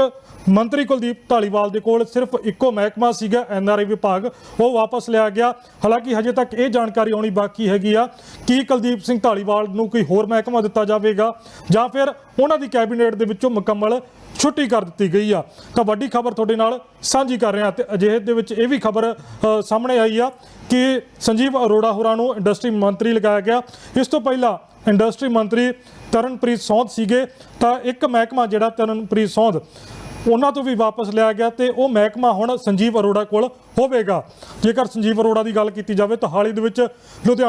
Speaker 1: ਮੰਤਰੀ ਕੁਲਦੀਪ ਢਾਲੀਵਾਲ ਦੇ ਕੋਲ ਸਿਰਫ ਇੱਕੋ ਮਹਿਕਮਾ ਸੀਗਾ ਐਨਆਰਆਈ ਵਿਭਾਗ। ਉਹ ਵਾਪਸ ਲਿਆ ਗਿਆ। ਹਾਲਾਂਕਿ ਹਜੇ ਤੱਕ ਇਹ ਜਾਣਕਾਰੀ ਆਉਣੀ ਬਾਕੀ ਹੈਗੀ ਆ ਕਿ ਕੁਲਦੀਪ ਸਿੰਘ ਢਾਲੀਵਾਲ ਨੂੰ ਕੋਈ ਹੋਰ ਮਹਿਕਮਾ ਦਿੱਤਾ ਜਾਵੇਗਾ ਜਾਂ ਫਿਰ ਉਹਨਾਂ ਦੀ ਕੈਬਨਿਟ ਦੇ ਵਿੱਚੋਂ ਮੁਕੰਮਲ ਛੁੱਟੀ ਕਰ ਦਿੱਤੀ ਗਈ ਆ। ਤਾਂ ਵੱਡੀ ਖਬਰ ਤੁਹਾਡੇ ਨਾਲ ਸਾਂਝੀ ਕਰ ਰਿਹਾ ਹਾਂ ਤੇ ਅਜਿਹੇ ਦੇ ਵਿੱਚ ਇਹ ਵੀ ਖਬਰ ਸਾਹਮਣੇ ਆਈ ਆ ਕਿ ਸੰਜੀਵ ਅਰੋੜਾ ਹੋਰਾਂ ਨੂੰ ਇੰਡਸਟਰੀ ਮੰਤਰੀ ਲਗਾਇਆ ਗਿਆ। ਇਸ ਤੋਂ ਪਹਿਲਾਂ ਇੰਡਸਟਰੀ ਮੰਤਰੀ ਤਰਨਪ੍ਰੀਤ ਸੌਂਦ ਸੀਗੇ। ਤਾਂ ਇੱਕ ਮਹਿਕਮਾ ਜਿਹੜਾ ਤਰਨਪ੍ਰੀਤ ਸੌਂਦ ਉਹਨਾਂ ਤੋਂ ਵੀ ਵਾਪਸ ਲਿਆ ਗਿਆ ਤੇ ਉਹ ਮਹਿਕਮਾ ਹੁਣ ਸੰਜੀਵ ਅਰੋੜਾ ਕੋਲ ਹੋਵੇਗਾ। ਜੇਕਰ ਸੰਜੀਵ ਅਰੋੜਾ ਦੀ ਗੱਲ ਕੀਤੀ ਜਾਵੇ ਤਾਂ ਹਾਲ ਹੀ ਦੇ ਵਿੱਚ ਲੁਧਿਆਣਾ